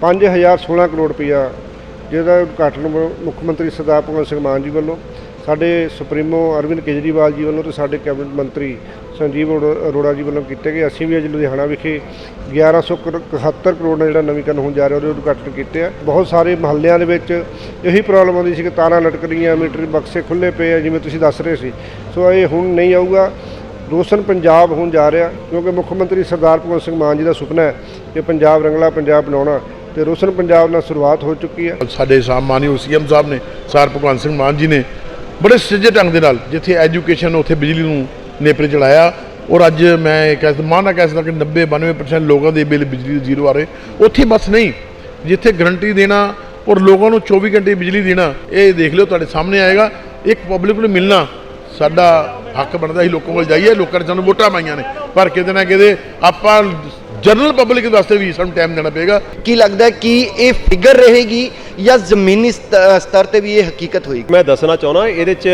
5016 ਕਰੋੜ ਰੁਪਇਆ ਜਿਹਦਾ ਉਦਘਾਟਨ ਮ- ਮੁੱਖ ਮੰਤਰੀ ਸਰਦਾਰ ਭਗਵੰਤ ਸਿੰਘ ਮਾਨ ਜੀ ਵੱਲੋਂ, ਸਾਡੇ ਸੁਪਰੀਮੋ ਅਰਵਿੰਦ ਕੇਜਰੀਵਾਲ ਜੀ ਵੱਲੋਂ ਤੇ ਸਾਡੇ ਕੈਬਨਿਟ ਮੰਤਰੀ ਸੰਜੀਵ ਅਰੋ- ਅਰੋੜਾ ਜੀ ਵੱਲੋਂ ਕੀਤੇ ਗਏ। ਅਸੀਂ ਵੀ ਅੱਜ ਲੁਧਿਆਣਾ ਵਿਖੇ 1171 ਕਰੋੜ ਦਾ ਜਿਹੜਾ ਨਵੀਕਰਨ ਹੋਣ ਜਾ ਰਿਹਾ, ਉਹਦੇ ਉਦਘਾਟਨ ਕੀਤੇ ਆ। ਬਹੁਤ ਸਾਰੇ ਮਹੱਲਿਆਂ ਦੇ ਵਿੱਚ ਇਹੀ ਪ੍ਰੋਬਲਮ ਆਉਂਦੀ ਸੀ ਕਿ ਤਾਰਾਂ ਲਟਕ ਰਹੀਆਂ ਮੀਟਰ ਬਕਸੇ ਖੁੱਲੇ ਪਏ ਆ, ਜਿਵੇਂ ਤੁਸੀਂ ਦੱਸ ਰਹੇ ਸੀ। ਸੋ ਇਹ ਹੁਣ ਨਹੀਂ ਆਊਗਾ। ਰੋਸ਼ਨ ਪੰਜਾਬ ਹੋਣ ਜਾ ਰਿਹਾ, ਕਿਉਂਕਿ ਮੁੱਖ ਮੰਤਰੀ ਸਰਦਾਰ ਭਗਵੰਤ ਸਿੰਘ ਮਾਨ ਜੀ ਦਾ ਸੁਪਨਾ ਹੈ ਕਿ ਪੰਜਾਬ ਰੰਗਲਾ ਪੰਜਾਬ ਬਣਾਉਣਾ। ਤੇ ਰੋਸ਼ਨ ਪੰਜਾਬ ਨਾਲ ਸ਼ੁਰੂਆਤ ਹੋ ਚੁੱਕੀ ਹੈ। ਸਾਡੇ ਸਾਮਾਨੀ ਸੀਐਮ ਸਾਹਿਬ ਨੇ, ਸਰ ਭਗਵੰਤ ਸਿੰਘ ਮਾਨ ਜੀ ਨੇ ਬੜੇ ਸਿੱਧੇ ਢੰਗ ਦੇ ਨਾਲ ਜਿੱਥੇ ਐਜੂਕੇਸ਼ਨ ਉੱਥੇ ਬਿਜਲੀ ਨੂੰ ਨੇਪਰੇ ਚੜਾਇਆ ਔਰ ਅੱਜ ਮੈਂ ਇਹ ਕਹਿ ਸਕਦਾ, ਮਾਨਾ ਕਹਿ ਸਕਦਾ ਕਿ 90 92% ਲੋਕਾਂ ਦੇ ਬਿੱਲ ਬਿਜਲੀ ਜ਼ੀਰੋ ਆ ਰਹੇ। ਉੱਥੇ ਬਸ ਨਹੀਂ, ਜਿੱਥੇ ਗਰੰਟੀ ਦੇਣਾ ਔਰ ਲੋਕਾਂ ਨੂੰ 24 ਘੰਟੇ ਬਿਜਲੀ ਦੇਣਾ, ਇਹ ਦੇਖ ਲਿਓ, ਤੁਹਾਡੇ ਸਾਹਮਣੇ ਆਏਗਾ। ਇੱਕ ਪਬਲਿਕ ਨੂੰ ਮਿਲਣਾ ਸਾਡਾ ਹੱਕ ਬਣਦਾ ਸੀ, ਲੋਕਾਂ ਕੋਲ ਜਾਈਏ, ਲੋਕਾਂ ਨੇ ਸਾਨੂੰ ਵੋਟਾਂ ਪਾਈਆਂ ਨੇ। ਪਰ ਕਿਤੇ ਨਾ ਕਿਤੇ ਆਪਾਂ ਜਨਰਲ ਪਬਲਿਕ ਵਾਸਤੇ ਵੀ ਸਾਨੂੰ ਟਾਈਮ ਦੇਣਾ ਪਏਗਾ। ਕੀ ਲੱਗਦਾ ਹੈ ਕਿ ਇਹ ਫਿਗਰ ਰਹੇਗੀ ਜਾਂ ਜ਼ਮੀਨੀ ਸਤ- ਸਤਰ ਤੇ ਵੀ ਇਹ ਹਕੀਕਤ ਹੋਏਗੀ? ਮੈਂ ਦੱਸਣਾ ਚਾਹੁੰਦਾ ਇਹਦੇ ਚ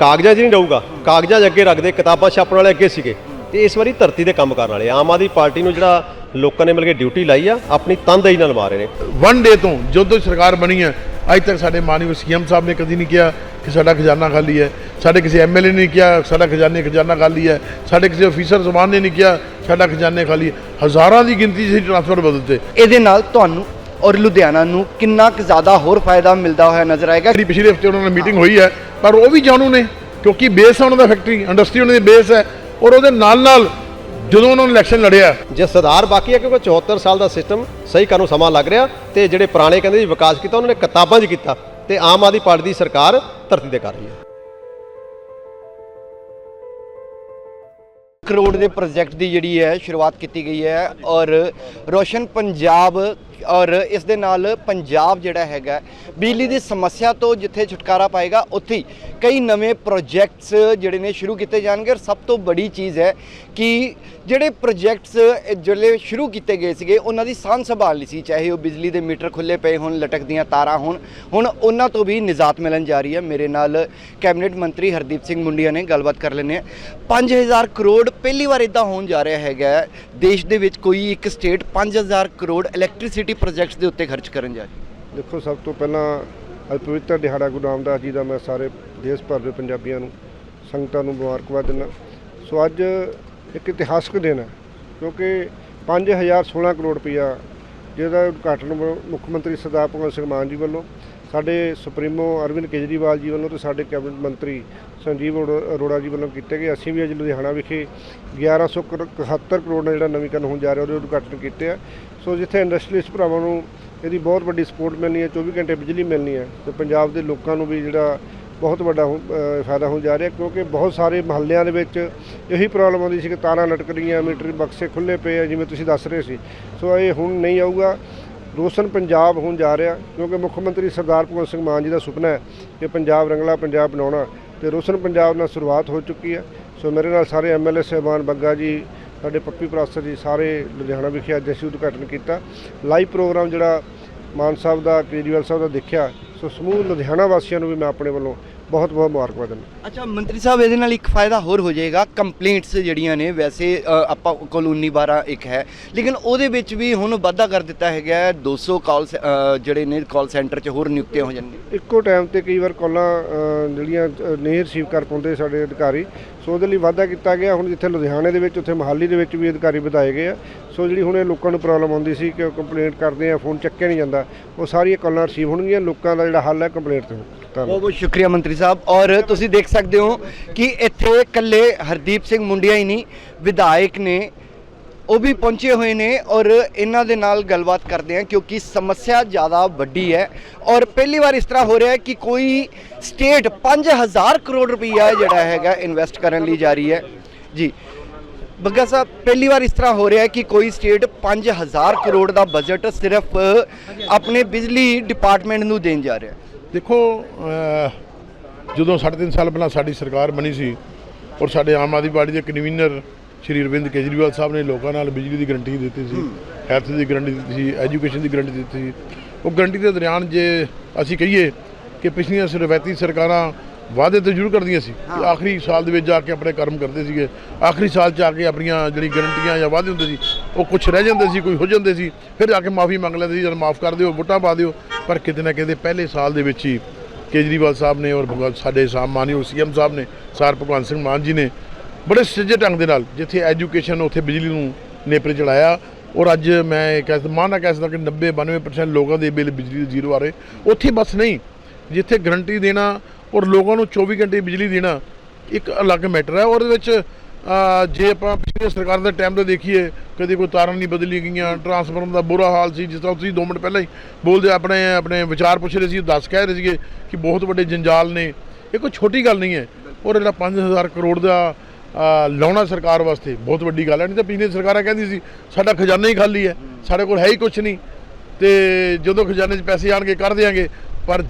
ਕਾਗਜ਼ਾਂ 'ਚ ਨਹੀਂ ਰਹੂਗਾ। ਕਾਗਜ਼ਾਂ 'ਚ ਅੱਗੇ ਰੱਖਦੇ ਕਿਤਾਬਾਂ ਛਾਪਣ ਵਾਲੇ ਅੱਗੇ ਸੀਗੇ। ਤੇ ਇਸ ਵਾਰੀ ਧਰਤੀ ਤੇ ਕੰਮ ਕਰਨ ਵਾਲੇ ਆਮ ਆਦਮੀ ਪਾਰਟੀ ਨੂੰ ਜਿਹੜਾ ਲੋਕਾਂ ਨੇ ਮਿਲ ਕੇ ਡਿਊਟੀ ਲਾਈ ਆ ਆਪਣੀ ਤਨਦੇਹੀ ਨਾਲ ਮਾਰੇ ਨੇ। ਵਨ ਡੇ ਤੋਂ ਜਦੋਂ ਤੋਂ ਸਰਕਾਰ ਬਣੀ ਹੈ ਅੱਜ ਤੱਕ ਸਾਡੇ ਮਾਨਯੋਗ ਸੀਐਮ ਸਾਹਿਬ ਨੇ ਕਦੀ ਨਹੀਂ ਕਿਹਾ ਕਿ ਸਾਡਾ ਖਜ਼ਾਨਾ ਖਾਲੀ ਹੈ। ਸਾਡੇ ਕਿਸੇ ਐਮਐਲਏ ਨੇ ਨਹੀਂ ਕਿਹਾ ਸਾਡਾ ਖਜ਼ਾਨੇ ਖਜ਼ਾਨਾ ਖਾਲੀ ਹੈ। ਸਾਡੇ ਕਿਸੇ ਅਫੀਸਰ ਜ਼ਬਾਨ ਨੇ ਨਹੀਂ ਕਿਹਾ ਸਾਡਾ ਖਜ਼ਾਨੇ ਖਾਲੀ ਹੈ। ਹਜ਼ਾਰਾਂ ਦੀ ਗਿਣਤੀ 'ਚ ਅਸੀਂ ਟ੍ਰਾਂਸਫਰ ਬਦਲਤੇ ਇਹਦੇ ਨਾਲ ਤੁਹਾਨੂੰ ਔਰ ਲੁਧਿਆਣਾ ਨੂੰ ਕਿੰਨਾ ਕੁ ਜ਼ਿਆਦਾ ਹੋਰ ਫਾਇਦਾ ਮਿਲਦਾ ਹੋਇਆ ਨਜ਼ਰ ਆਏਗਾ? ਜਿਹੜੀ ਪਿਛਲੇ ਹਫ਼ਤੇ ਉਹਨਾਂ ਨਾਲ ਮੀਟਿੰਗ ਹੋਈ ਹੈ ਪਰ ਉਹ ਵੀ ਜਾਣੂ ਨੇ ਕਿਉਂਕਿ ਬੇਸ ਹੈ ਉਹਨਾਂ ਦਾ ਫੈਕਟਰੀ ਇੰਡਸਟਰੀ ਉਹਨਾਂ ਦੀ ਬੇਸ ਹੈ ਔਰ ਉਹਦੇ ਨਾਲ ਨਾਲ ਜਦੋਂ ਉਹਨਾਂ ਨੇ ਇਲੈਕਸ਼ਨ ਲੜਿਆ। ਜੇ ਸੁਧਾਰ ਬਾਕੀ ਹੈ ਕਿਉਂਕਿ 74 ਸਾਲ ਦਾ ਸਿਸਟਮ ਸਹੀ ਕਰਨ ਨੂੰ ਸਮਾਂ ਲੱਗ ਰਿਹਾ ਤੇ ਜਿਹੜੇ ਪੁਰਾਣੇ ਕਹਿੰਦੇ ਜੀ ਵਿਕਾਸ ਕੀਤਾ ਉਹਨਾਂ ਨੇ ਕਿਤਾਬਾਂ 'ਚ ਕੀਤਾ। ਤੇ ਆਮ ਆਦਮੀ ਪਾਰਟੀ ਦੀ ਸਰਕਾਰ ਧਰਤੀ ਤੇ ਕਰ ਰਹੀ ਹੈ। ਕਰੋੜ ਦੇ ਪ੍ਰੋਜੈਕਟ ਦੀ ਜਿਹੜੀ ਹੈ ਸ਼ੁਰੂਆਤ ਕੀਤੀ ਗਈ ਹੈ ਔਰ ਰੋਸ਼ਨ ਪੰਜਾਬ ਔਰ ਇਸ ਦੇ ਨਾਲ ਪੰਜਾਬ ਜਿਹੜਾ ਹੈਗਾ, ਬਿਜਲੀ ਦੀ ਸਮੱਸਿਆ ਤੋਂ ਜਿੱਥੇ ਛੁਟਕਾਰਾ ਪਾਏਗਾ, ਉੱਥੇ ਹੀ ਕਈ ਨਵੇਂ ਪ੍ਰੋਜੈਕਟਸ ਜਿਹੜੇ ਨੇ ਸ਼ੁਰੂ ਕੀਤੇ ਜਾਣਗੇ। ਔਰ ਸਭ ਤੋਂ ਬੜੀ ਚੀਜ਼ ਹੈ ਕਿ ਜਿਹੜੇ ਪ੍ਰੋਜੈਕਟਸ ਜਿਹੜੇ ਸ਼ੁਰੂ ਕੀਤੇ ਗਏ ਸੀਗੇ, ਉਹਨਾਂ ਦੀ ਸਾਂਭ ਸੰਭਾਲ ਨਹੀਂ ਸੀ। ਚਾਹੇ ਉਹ ਬਿਜਲੀ ਦੇ ਮੀਟਰ ਖੁੱਲੇ ਪਏ ਹੋਣ, ਲਟਕਦੀਆਂ ਤਾਰਾਂ ਹੋਣ, ਹੁਣ ਉਹਨਾਂ ਤੋਂ ਵੀ ਨਿਜਾਤ ਮਿਲਣ ਜਾ ਰਹੀ ਹੈ। ਮੇਰੇ ਨਾਲ ਕੈਬਨਿਟ ਮੰਤਰੀ ਹਰਦੀਪ ਸਿੰਘ ਮੁੰਡੀਆ ਨੇ ਗੱਲਬਾਤ ਕਰ ਲੈਂਦੇ ਆ 5000 ਕਰੋੜ ਪਹਿਲੀ ਵਾਰ ਇਦਾਂ ਹੋਣ ਜਾ ਰਿਹਾ ਹੈਗਾ। ਦੇਸ਼ ਦੇ ਵਿੱਚ ਕੋਈ ਇੱਕ ਸਟੇਟ 5000 ਕਰੋੜ ਇਲੈਕਟ੍ਰਿਸਿਟੀ ਪ੍ਰੋਜੈਕਟਸ ਦੇ ਉੱਤੇ ਖਰਚ ਕਰਨ ਜਾ ਰਹੀ ਹੈ? ਦੇਖੋ, ਸਭ ਤੋਂ ਪਹਿਲਾਂ ਅੱਜ ਪਵਿੱਤਰ ਦਿਹਾੜਾ ਗੁਰੂ ਰਾਮਦਾਸ ਜੀ ਦਾ ਮੈਂ ਸਾਰੇ ਦੇਸ਼ ਭਰ ਦੇ ਪੰਜਾਬੀਆਂ ਨੂੰ, ਸੰਗਤਾਂ ਨੂੰ ਮੁਬਾਰਕਬਾਦ ਦਿੰਦਾ। ਸੋ ਅੱਜ ਇੱਕ ਇਤਿਹਾਸਕ ਦਿਨ ਹੈ, ਕਿਉਂਕਿ 5016 ਕਰੋੜ ਰੁਪਇਆ ਜਿਹਦਾ ਉਦਘਾਟਨ ਮੁੱਖ ਮੰਤਰੀ ਸਰਦਾਰ ਭਗਵੰਤ ਸਿੰਘ ਮਾਨ ਜੀ ਵੱਲੋਂ ਸਾਡੇ ਸੁਪਰੀਮੋ ਅਰਵਿੰਦ ਕੇਜਰੀਵਾਲ ਜੀ ਵੱਲੋਂ ਤੇ ਸਾਡੇ ਕੈਬਨਿਟ ਮੰਤਰੀ ਸੰਜੀਵ ਅਰੋ- ਅਰੋੜਾ ਜੀ ਵੱਲੋਂ ਕੀਤੇ ਗਏ। ਅਸੀਂ ਵੀ ਅੱਜ ਲੁਧਿਆਣਾ ਵਿਖੇ 1171 ਕਰੋੜ ਦਾ ਜਿਹੜਾ ਨਵੀਕਰਨ ਹੋਣ ਜਾ ਰਿਹਾ, ਉਹਦੇ ਉਦਘਾਟਨ ਕੀਤੇ ਆ। ਸੋ ਜਿੱਥੇ ਇੰਡਸਟਰੀਸ ਭਰਾਵਾਂ ਨੂੰ ਇਹਦੀ ਬਹੁਤ ਵੱਡੀ ਸਪੋਰਟ ਮਿਲਣੀ ਹੈ 24 ਘੰਟੇ ਬਿਜਲੀ ਮਿਲਣੀ ਹੈ, ਤੇ ਪੰਜਾਬ ਦੇ ਲੋਕਾਂ ਨੂੰ ਵੀ ਜਿਹੜਾ ਬਹੁਤ ਵੱਡਾ ਹੋ- ਫਾਇਦਾ ਹੋਣ ਜਾ ਰਿਹਾ, ਕਿਉਂਕਿ ਬਹੁਤ ਸਾਰੇ ਮਹੱਲਿਆਂ ਦੇ ਵਿੱਚ ਇਹੀ ਪ੍ਰੋਬਲਮ ਆਉਂਦੀ ਸੀ ਕਿ ਤਾਰਾਂ ਲਟਕ ਰਹੀਆਂ, ਮੀਟਰ ਬਕਸੇ ਖੁੱਲੇ ਪਏ ਆ, ਜਿਵੇਂ ਤੁਸੀਂ ਦੱਸ ਰਹੇ ਸੀ। ਸੋ ਇਹ ਹੁਣ ਨਹੀਂ ਆਊਗਾ। ਰੋਸ਼ਨ ਪੰਜਾਬ ਹੋਣ ਜਾ ਰਿਹਾ, ਕਿਉਂਕਿ ਮੁੱਖ ਮੰਤਰੀ ਸਰਦਾਰ ਭਗਵੰਤ ਸਿੰਘ ਮਾਨ ਜੀ ਦਾ ਸੁਪਨਾ ਹੈ ਕਿ ਪੰਜਾਬ ਰੰਗਲਾ ਪੰਜਾਬ ਬਣਾਉਣਾ ਤੇ ਰੋਸ਼ਨ ਪੰਜਾਬ ਨਾਲ ਸ਼ੁਰੂਆਤ ਹੋ ਚੁੱਕੀ ਹੈ। ਸੋ ਮੇਰੇ ਨਾਲ ਸਾਰੇ ਐਮਐਲਏ ਸਹਿਬਾਨ ਬੱਗਾ ਜੀ, ਸਾਡੇ ਪੱਪੀ ਪ੍ਰਾਸਰ ਜੀ, ਸਾਰੇ ਲੁਧਿਆਣਾ ਵਿਖੇ ਅੱਜ ਅਸੀਂ ਉਦਘਾਟਨ ਕੀਤਾ। ਲਾਈਵ ਪ੍ਰੋਗਰਾਮ ਜਿਹੜਾ ਮਾਨ ਸਾਹਿਬ ਦਾ, ਕੇਜਰੀਵਾਲ ਸਾਹਿਬ ਦਾ ਦੇਖਿਆ। ਸੋ ਸਮੂਹ ਲੁਧਿਆਣਾ ਵਾਸੀਆਂ ਨੂੰ ਵੀ ਮੈਂ ਆਪਣੇ ਵੱਲੋਂ ਬਹੁਤ ਬਹੁਤ ਮੁਬਾਰਕਬਾਦ ਦਿੰਦਾ ਅੱਛਾ ਮੰਤਰੀ ਸਾਹਿਬ ਇਹਦੇ ਨਾਲ ਇੱਕ ਫਾਇਦਾ ਹੋਰ ਹੋ ਜਾਏਗਾ। ਕੰਪਲੇਂਟਸ ਜਿਹੜੀਆਂ ਨੇ ਵੈਸੇ ਅ, ਆਪਾਂ ਕੋਲ 19 12 ਇੱਕ ਹੈ। ਲੇਕਿਨ ਉਹਦੇ ਵਿੱਚ ਵੀ ਹੁਣ ਵਾਧਾ ਕਰ ਦਿੱਤਾ ਹੈਗਾ ਹੈ, 200 ਕਾਲ ਜਿਹੜੇ ਨੇ ਕਾਲ ਸੈਂਟਰ 'ਚ ਹੋਰ ਨਿਯੁਕਤੀਆਂ ਹੋ ਜਾਣਗੀਆਂ। ਇੱਕੋ ਟਾਈਮ ਤੇ ਕਈ ਵਾਰ ਕਾਲਾਂ ਅ, ਜਿਹੜੀਆਂ ਅ, ਨਹੀਂ ਰਿਸੀਵ ਕਰ ਪਾਉਂਦੇ ਸਾਡੇ ਅਧਿਕਾਰੀ। ਸੋ ਉਹਦੇ ਲਈ ਵਾਅਦਾ ਕੀਤਾ ਗਿਆ। ਹੁਣ ਜਿੱਥੇ ਲੁਧਿਆਣੇ ਦੇ ਵਿੱਚ ਉੱਥੇ ਮਹਾਲੀ ਦੇ ਵਿੱਚ ਵੀ ਅਧਿਕਾਰੀ ਵਧਾਏ ਗਏ ਆ। ਸੋ ਜਿਹੜੀ ਹੁਣ ਇਹ ਲੋਕਾਂ ਨੂੰ ਪ੍ਰੋਬਲਮ ਆਉਂਦੀ ਸੀ ਕਿ ਕੰਪਲੇਂਟ ਕਰਦੇ ਆ ਫੋਨ ਚੱਕਿਆ ਨਹੀਂ ਜਾਂਦਾ ਉਹ ਸਾਰੀਆਂ ਕਾਲਾਂ ਰਿਸੀਵ ਹੋਣਗੀਆਂ। ਲੋਕਾਂ ਦਾ ਜਿਹੜਾ ਹੱਲ ਹੈ ਕੰਪਲੇਂਟ ਤੇ ਧੰਨਵਾਦ ਬਹੁਤ ਬਹੁਤ ਸ਼ੁਕਰੀਆ ਮੰਤਰੀ ਸਾਹਿਬ। ਔਰ ਤੁਸੀਂ ਦੇਖ ਸਕਦੇ ਹੋ ਕਿ ਇੱਥੇ ਇਕੱਲੇ ਹਰਦੀਪ ਸਿੰਘ ਮੁੰਡਿਆ ਹੀ ਨਹੀਂ, ਵਿਧਾਇਕ ਨੇ, ਉਹ ਵੀ ਪਹੁੰਚੇ ਹੋਏ ਨੇ ਔਰ ਇਹਨਾਂ ਦੇ ਨਾਲ ਗੱਲਬਾਤ ਕਰਦੇ ਹਾਂ ਕਿਉਂਕਿ ਸਮੱਸਿਆ ਜ਼ਿਆਦਾ ਵੱਡੀ ਹੈ। ਔਰ ਪਹਿਲੀ ਵਾਰ ਇਸ ਤਰ੍ਹਾਂ ਹੋ ਰਿਹਾ ਹੈ ਕਿ ਕੋਈ ਸਟੇਟ 5000 ਕਰੋੜ ਰੁਪਈਆ ਜਿਹੜਾ ਹੈਗਾ ਇਨਵੈਸਟ ਕਰਨ ਲਈ ਜਾ ਰਹੀ ਹੈ। ਜੀ, ਬੱਗਾ ਸਾਹਿਬ, ਪਹਿਲੀ ਵਾਰ ਇਸ ਤਰ੍ਹਾਂ ਹੋ ਰਿਹਾ ਹੈ ਕਿ ਕੋਈ ਸਟੇਟ 5000 ਕਰੋੜ ਦਾ ਬਜਟ ਸਿਰਫ ਆਪਣੇ ਬਿਜਲੀ ਡਿਪਾਰਟਮੈਂਟ ਨੂੰ ਦੇਣ ਜਾ ਰਿਹਾ ਹੈ। ਦੇਖੋ ਜਦੋਂ ਸਾਢੇ ਤਿੰਨ ਸਾਲ ਪਹਿਲਾਂ ਸਾਡੀ ਸਰਕਾਰ ਬਣੀ ਸੀ ਔਰ ਸਾਡੇ ਆਮ ਆਦਮੀ ਪਾਰਟੀ ਦੇ ਕਨਵੀਨਰ ਸ਼੍ਰੀ ਅਰਵਿੰਦ ਕੇਜਰੀਵਾਲ ਸਾਹਿਬ ਨੇ ਲੋਕਾਂ ਨਾਲ ਬਿਜਲੀ ਦੀ ਗਰੰਟੀ ਦਿੱਤੀ ਸੀ, ਹੈਲਥ ਦੀ ਗਰੰਟੀ ਦਿੱਤੀ ਸੀ, ਐਜੂਕੇਸ਼ਨ ਦੀ ਗਰੰਟੀ ਦਿੱਤੀ ਸੀ, ਉਹ ਗਰੰਟੀ ਦੇ ਦੌਰਾਨ ਜੇ ਅਸੀਂ ਕਹੀਏ ਕਿ ਪਿਛਲੀਆਂ ਰਵਾਇਤੀ ਸਰਕਾਰਾਂ ਵਾਅਦੇ ਤਾਂ ਜ਼ਰੂਰ ਕਰਦੀਆਂ ਸੀ ਕਿ ਆਖਰੀ ਸਾਲ ਦੇ ਵਿੱਚ ਜਾ ਕੇ ਆਪਣੇ ਕਰਮ ਕਰਦੇ ਸੀਗੇ। ਆਖਰੀ ਸਾਲ ਚ ਆ ਕੇ ਆਪਣੀਆਂ ਜਿਹੜੀ ਗਰੰਟੀਆਂ ਜਾਂ ਵਾਅਦੇ ਹੁੰਦੇ ਸੀ ਉਹ ਕੁਝ ਰਹਿ ਜਾਂਦੇ ਸੀ ਕੋਈ ਹੋ ਜਾਂਦੇ ਸੀ। ਫਿਰ ਜਾ ਕੇ ਮਾਫੀ ਮੰਗ ਲੈਂਦੇ ਸੀ ਜਦ ਮਾਫ ਕਰ ਦਿਓ ਵੋਟਾਂ ਪਾ ਦਿਓ। ਪਰ ਕਿਤੇ ਨਾ ਕਿਤੇ ਪਹਿਲੇ ਸਾਲ ਦੇ ਵਿੱਚ ਹੀ ਕੇਜਰੀਵਾਲ ਸਾਹਿਬ ਨੇ ਔਰ ਭਗਵੰਤ ਸਾਡੇ ਮਾਨਯੋਗ ਸੀਐਮ ਸਾਹਿਬ ਨੇ ਸਰ ਭਗਵੰਤ ਸਿੰਘ ਮਾਨ ਜੀ ਨੇ ਬੜੇ ਸੱਜੇ ਢੰਗ ਦੇ ਨਾਲ ਜਿੱਥੇ ਐਜੂਕੇਸ਼ਨ ਉੱਥੇ ਬਿਜਲੀ ਨੂੰ ਨੇਪਰੇ ਚੜਾਇਆ। ਔਰ ਅੱਜ ਮੈਂ ਇਹ ਕਹਿ ਮਾਂ ਨਾ ਕਹਿ ਸਕਦਾ ਕਿ 90 92% ਲੋਕਾਂ ਦੇ ਬਿੱਲ ਬਿਜਲੀ ਦੇ ਜ਼ੀਰੋ ਆ ਰਹੇ। ਉੱਥੇ ਬਸ ਨਹੀਂ ਜਿੱਥੇ ਗਰੰਟੀ ਦੇਣਾ ਔਰ ਲੋਕਾਂ ਨੂੰ 24 ਘੰਟੇ ਬਿਜਲੀ ਦੇਣਾ ਇੱਕ ਅਲੱਗ ਮੈਟਰ ਹੈ। ਔਰ ਇਹਦੇ ਵਿੱਚ ਜੇ ਆਪਾਂ ਪਿਛਲੀ ਸਰਕਾਰ ਦੇ ਟਾਈਮ ਤੇ ਦੇਖੀਏ, ਕਦੇ ਕੋਈ ਤਾਰਾਂ ਨਹੀਂ ਬਦਲੀ ਗਈਆਂ, ਟਰਾਂਸਫਾਰਮਰ ਦਾ ਬੁਰਾ ਹਾਲ ਸੀ, ਜਿਸ ਤਰ੍ਹਾਂ ਤੁਸੀਂ 2 ਮਿੰਟ ਪਹਿਲਾਂ ਹੀ ਬੋਲਦੇ ਆਪਣੇ ਆਪਣੇ ਵਿਚਾਰ ਪੁੱਛ ਰਹੇ ਸੀ ਦੱਸ ਕਹਿ ਰਹੇ ਸੀਗੇ ਕਿ ਬਹੁਤ ਵੱਡੇ ਜੰਜਾਲ ਨੇ। ਇਹ ਕੋਈ ਛੋਟੀ ਗੱਲ ਨਹੀਂ ਹੈ। ਔਰ ਜਿਹੜਾ 5000 ਕਰੋੜ ਦਾ ਲਾਉਣਾ ਸਰਕਾਰ ਵਾਸਤੇ ਬਹੁਤ ਵੱਡੀ ਗੱਲ ਹੈ। ਨਹੀਂ ਤਾਂ ਪਿਛਲੀ ਸਰਕਾਰਾਂ ਕਹਿੰਦੀ ਸੀ, ਸਾਡਾ ਖਜ਼ਾਨਾ ਹੀ ਖਾਲੀ ਹੈ, ਸਾਡੇ ਕੋਲ ਹੈ ਹੀ ਕੁਝ ਨਹੀਂ। ਤੇ ਜਦੋਂ ਖਜ਼ਾਨੇ 'ਚ ਪੈਸੇ ਆਣਗੇ ਕਰ ਦਿਆਂਗੇ, ਪਰ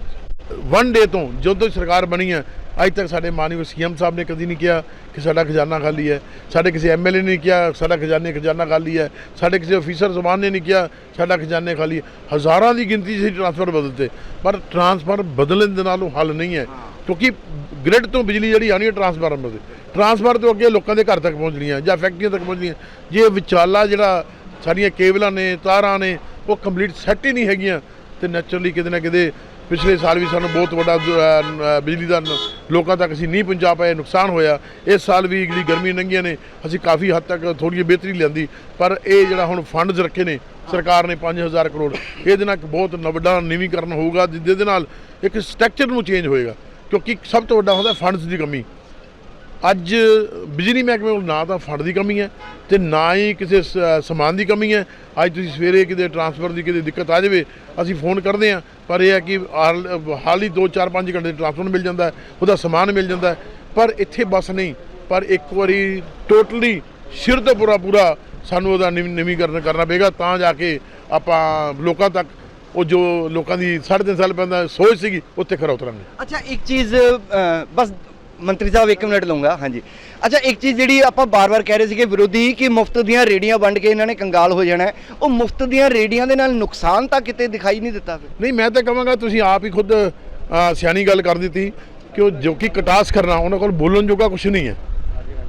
ਵਨ ਡੇ ਤੋਂ ਜਦੋਂ ਸਰਕਾਰ ਬਣੀ ਹੈ, ਅੱਜ ਤੱਕ ਸਾਡੇ ਮਾਨਯੋਗ ਸੀਐਮ ਸਾਹਿਬ ਨੇ ਕਦੀ ਨਹੀਂ ਕਿਹਾ ਕਿ ਸਾਡਾ ਖਜ਼ਾਨਾ ਖਾਲੀ ਹੈ। ਸਾਡੇ ਕਿਸੇ ਐਮਐਲਏ ਨੇ ਨਹੀਂ ਕਿਹਾ, ਸਾਡਾ ਖਜ਼ਾਨੇ ਖਜ਼ਾਨਾ ਖਾਲੀ ਹੈ। ਸਾਡੇ ਕਿਸੇ ਅਫੀਸਰ ਜ਼ਬਾਨ ਨੇ ਨਹੀਂ ਕਿਹਾ, ਸਾਡਾ ਖਜ਼ਾਨੇ ਖਾਲੀ ਹੈ। ਹਜ਼ਾਰਾਂ ਦੀ ਗਿਣਤੀ 'ਚ ਸੀ ਟਰਾਂਸਫਰ ਬਦਲਤੇ, ਪਰ ਟਰਾਂਸਫਰ ਬਦਲਣ ਦੇ ਨਾਲ ਉਹ ਹੱਲ ਨਹੀਂ ਹੈ, ਕਿਉਂਕਿ ਗ੍ਰਿਡ ਤੋਂ ਬਿਜਲੀ ਜਿਹੜੀ ਆਣੀ ਹੈ ਟਰਾਂਸਫਾਰਮਰ ਦੇ ਟਰਾਂਸਫਰ ਤੋਂ ਅੱਗੇ ਲੋਕਾਂ ਦੇ ਘਰ ਤੱਕ ਪਹੁੰਚਣੀ ਹੈ ਜਾਂ ਫੈਕਟਰੀਆਂ ਤੱਕ ਪਹੁੰਚਣੀ ਹੈ ਜੇ ਵਿਚਾਲਾ ਜਿਹੜਾ ਸਾਡੀਆਂ ਕੇਬਲਾਂ ਨੇ, ਤਾਰਾਂ ਨੇ, ਉਹ ਕੰਪਲੀਟ ਸੈੱਟ ਹੀ ਨਹੀਂ ਹੈਗੀਆਂ, ਤੇ ਨੈਚੁਰਲੀ ਕਿਤੇ ਨਾ ਕਿਤੇ ਪਿਛਲੇ ਸਾਲ ਵੀ ਸਾਨੂੰ ਬਹੁਤ ਵੱਡਾ ਬਿਜਲੀ ਦਾ ਲੋਕਾਂ ਤੱਕ ਅਸੀਂ ਨਹੀਂ ਪਹੁੰਚਾ ਪਾਏ, ਨੁਕਸਾਨ ਹੋਇਆ। ਇਸ ਸਾਲ ਵੀ ਜਿਹੜੀ ਗਰਮੀ ਲੰਘੀਆਂ ਨੇ, ਅਸੀਂ ਕਾਫੀ ਹੱਦ ਤੱਕ ਥੋੜੀ ਜਿਹੀ ਬਿਹਤਰੀ ਲਿਆਂਦੀ। ਪਰ ਇਹ ਜਿਹੜਾ ਹੁਣ ਫੰਡਸ ਰੱਖੇ ਨੇ, ਸਰਕਾਰ ਨੇ 5000 ਕਰੋੜ, ਇਹਦੇ ਨਾਲ ਇੱਕ ਬਹੁਤ ਵੱਡਾ ਨਵੀਕਰਨ ਹੋਊਗਾ ਜਿਹਦੇ ਨਾਲ ਇੱਕ ਸਟਰਕਚਰ ਨੂੰ ਚੇਂਜ ਹੋਏਗਾ। ਕਿਉਂਕਿ ਸਭ ਤੋਂ ਵੱਡਾ ਹੁੰਦਾ ਫੰਡਸ ਦੀ ਕਮੀ। ਅੱਜ ਬਿਜਲੀ ਮਹਿਕਮੇ ਕੋਲ ਨਾ ਤਾਂ ਫੰਡ ਦੀ ਕਮੀ ਹੈ ਤੇ ਨਾ ਹੀ ਕਿਸੇ ਸ- ਸਮਾਨ ਦੀ ਕਮੀ ਹੈ। ਅੱਜ ਤੁਸੀਂ ਸਵੇਰੇ ਕਿਤੇ ਟਰਾਂਸਫਰ ਦੀ ਕਿਤੇ ਦਿੱਕਤ ਆ ਜਾਵੇ ਅਸੀਂ ਫੋਨ ਕਰਦੇ ਹਾਂ ਪਰ ਇਹ ਹੈ ਕਿ ਹਾਲ ਹਾਲ ਹੀ 2 4 5 ਘੰਟੇ ਟਰਾਂਸਫਰ ਮਿਲ ਜਾਂਦਾ ਉਹਦਾ ਸਮਾਨ ਮਿਲ ਜਾਂਦਾ ਪਰ ਇੱਥੇ ਬਸ ਨਹੀਂ ਪਰ ਇੱਕ ਵਾਰੀ ਟੋਟਲੀ ਸਿਰ ਤੋਂ ਪੂਰਾ ਪੂਰਾ ਸਾਨੂੰ ਉਹਦਾ ਨਵੀ- ਨਵੀਕਰਨ ਕਰਨਾ ਪਏਗਾ ਤਾਂ ਜਾ ਕੇ ਆਪਾਂ ਲੋਕਾਂ ਤੱਕ ਉਹ ਜੋ ਲੋਕਾਂ ਦੀ ਸਾਢੇ ਤਿੰਨ ਸਾਲ ਪਹਿਲਾਂ ਸੋਚ ਸੀਗੀ ਉੱਥੇ ਖਰਾ ਉਤਰਾਂਗੇ। ਅੱਛਾ ਇੱਕ ਚੀਜ਼ ਅ, ਬਸ ਮੰਤਰੀ ਸਾਹਿਬ, ਇੱਕ ਮਿੰਟ ਲਵਾਂਗਾ ਹਾਂਜੀ। ਅੱਛਾ, ਇੱਕ ਚੀਜ਼ ਜਿਹੜੀ ਆਪਾਂ ਬਾਰ-ਬਾਰ ਕਹਿ ਰਹੇ ਸੀਗੇ ਵਿਰੋਧੀ, ਕਿ ਮੁਫਤ ਦੀਆਂ ਰੇੜੀਆਂ ਵੰਡ ਕੇ ਇਹਨਾਂ ਨੇ ਕੰਗਾਲ ਹੋ ਜਾਣਾ ਉਹ ਮੁਫਤ ਦੀਆਂ ਰੇੜੀਆਂ ਦੇ ਨਾਲ ਨੁਕਸਾਨ ਤਾਂ ਕਿਤੇ ਦਿਖਾਈ ਨਹੀਂ ਦਿੱਤਾ ਫਿਰ। ਨਹੀਂ, ਮੈਂ ਤਾਂ ਕਹਾਂਗਾ, ਤੁਸੀਂ ਆਪ ਹੀ ਖੁਦ ਸਿਆਣੀ ਗੱਲ ਕਰ ਦਿੱਤੀ ਕਿ ਉਹ ਜੋ ਕਿ ਕਟਾਸ ਕਰਨਾ, ਉਹਨਾਂ ਕੋਲ ਬੋਲਣ ਜੋਗਾ ਕੁਝ ਨਹੀਂ ਹੈ।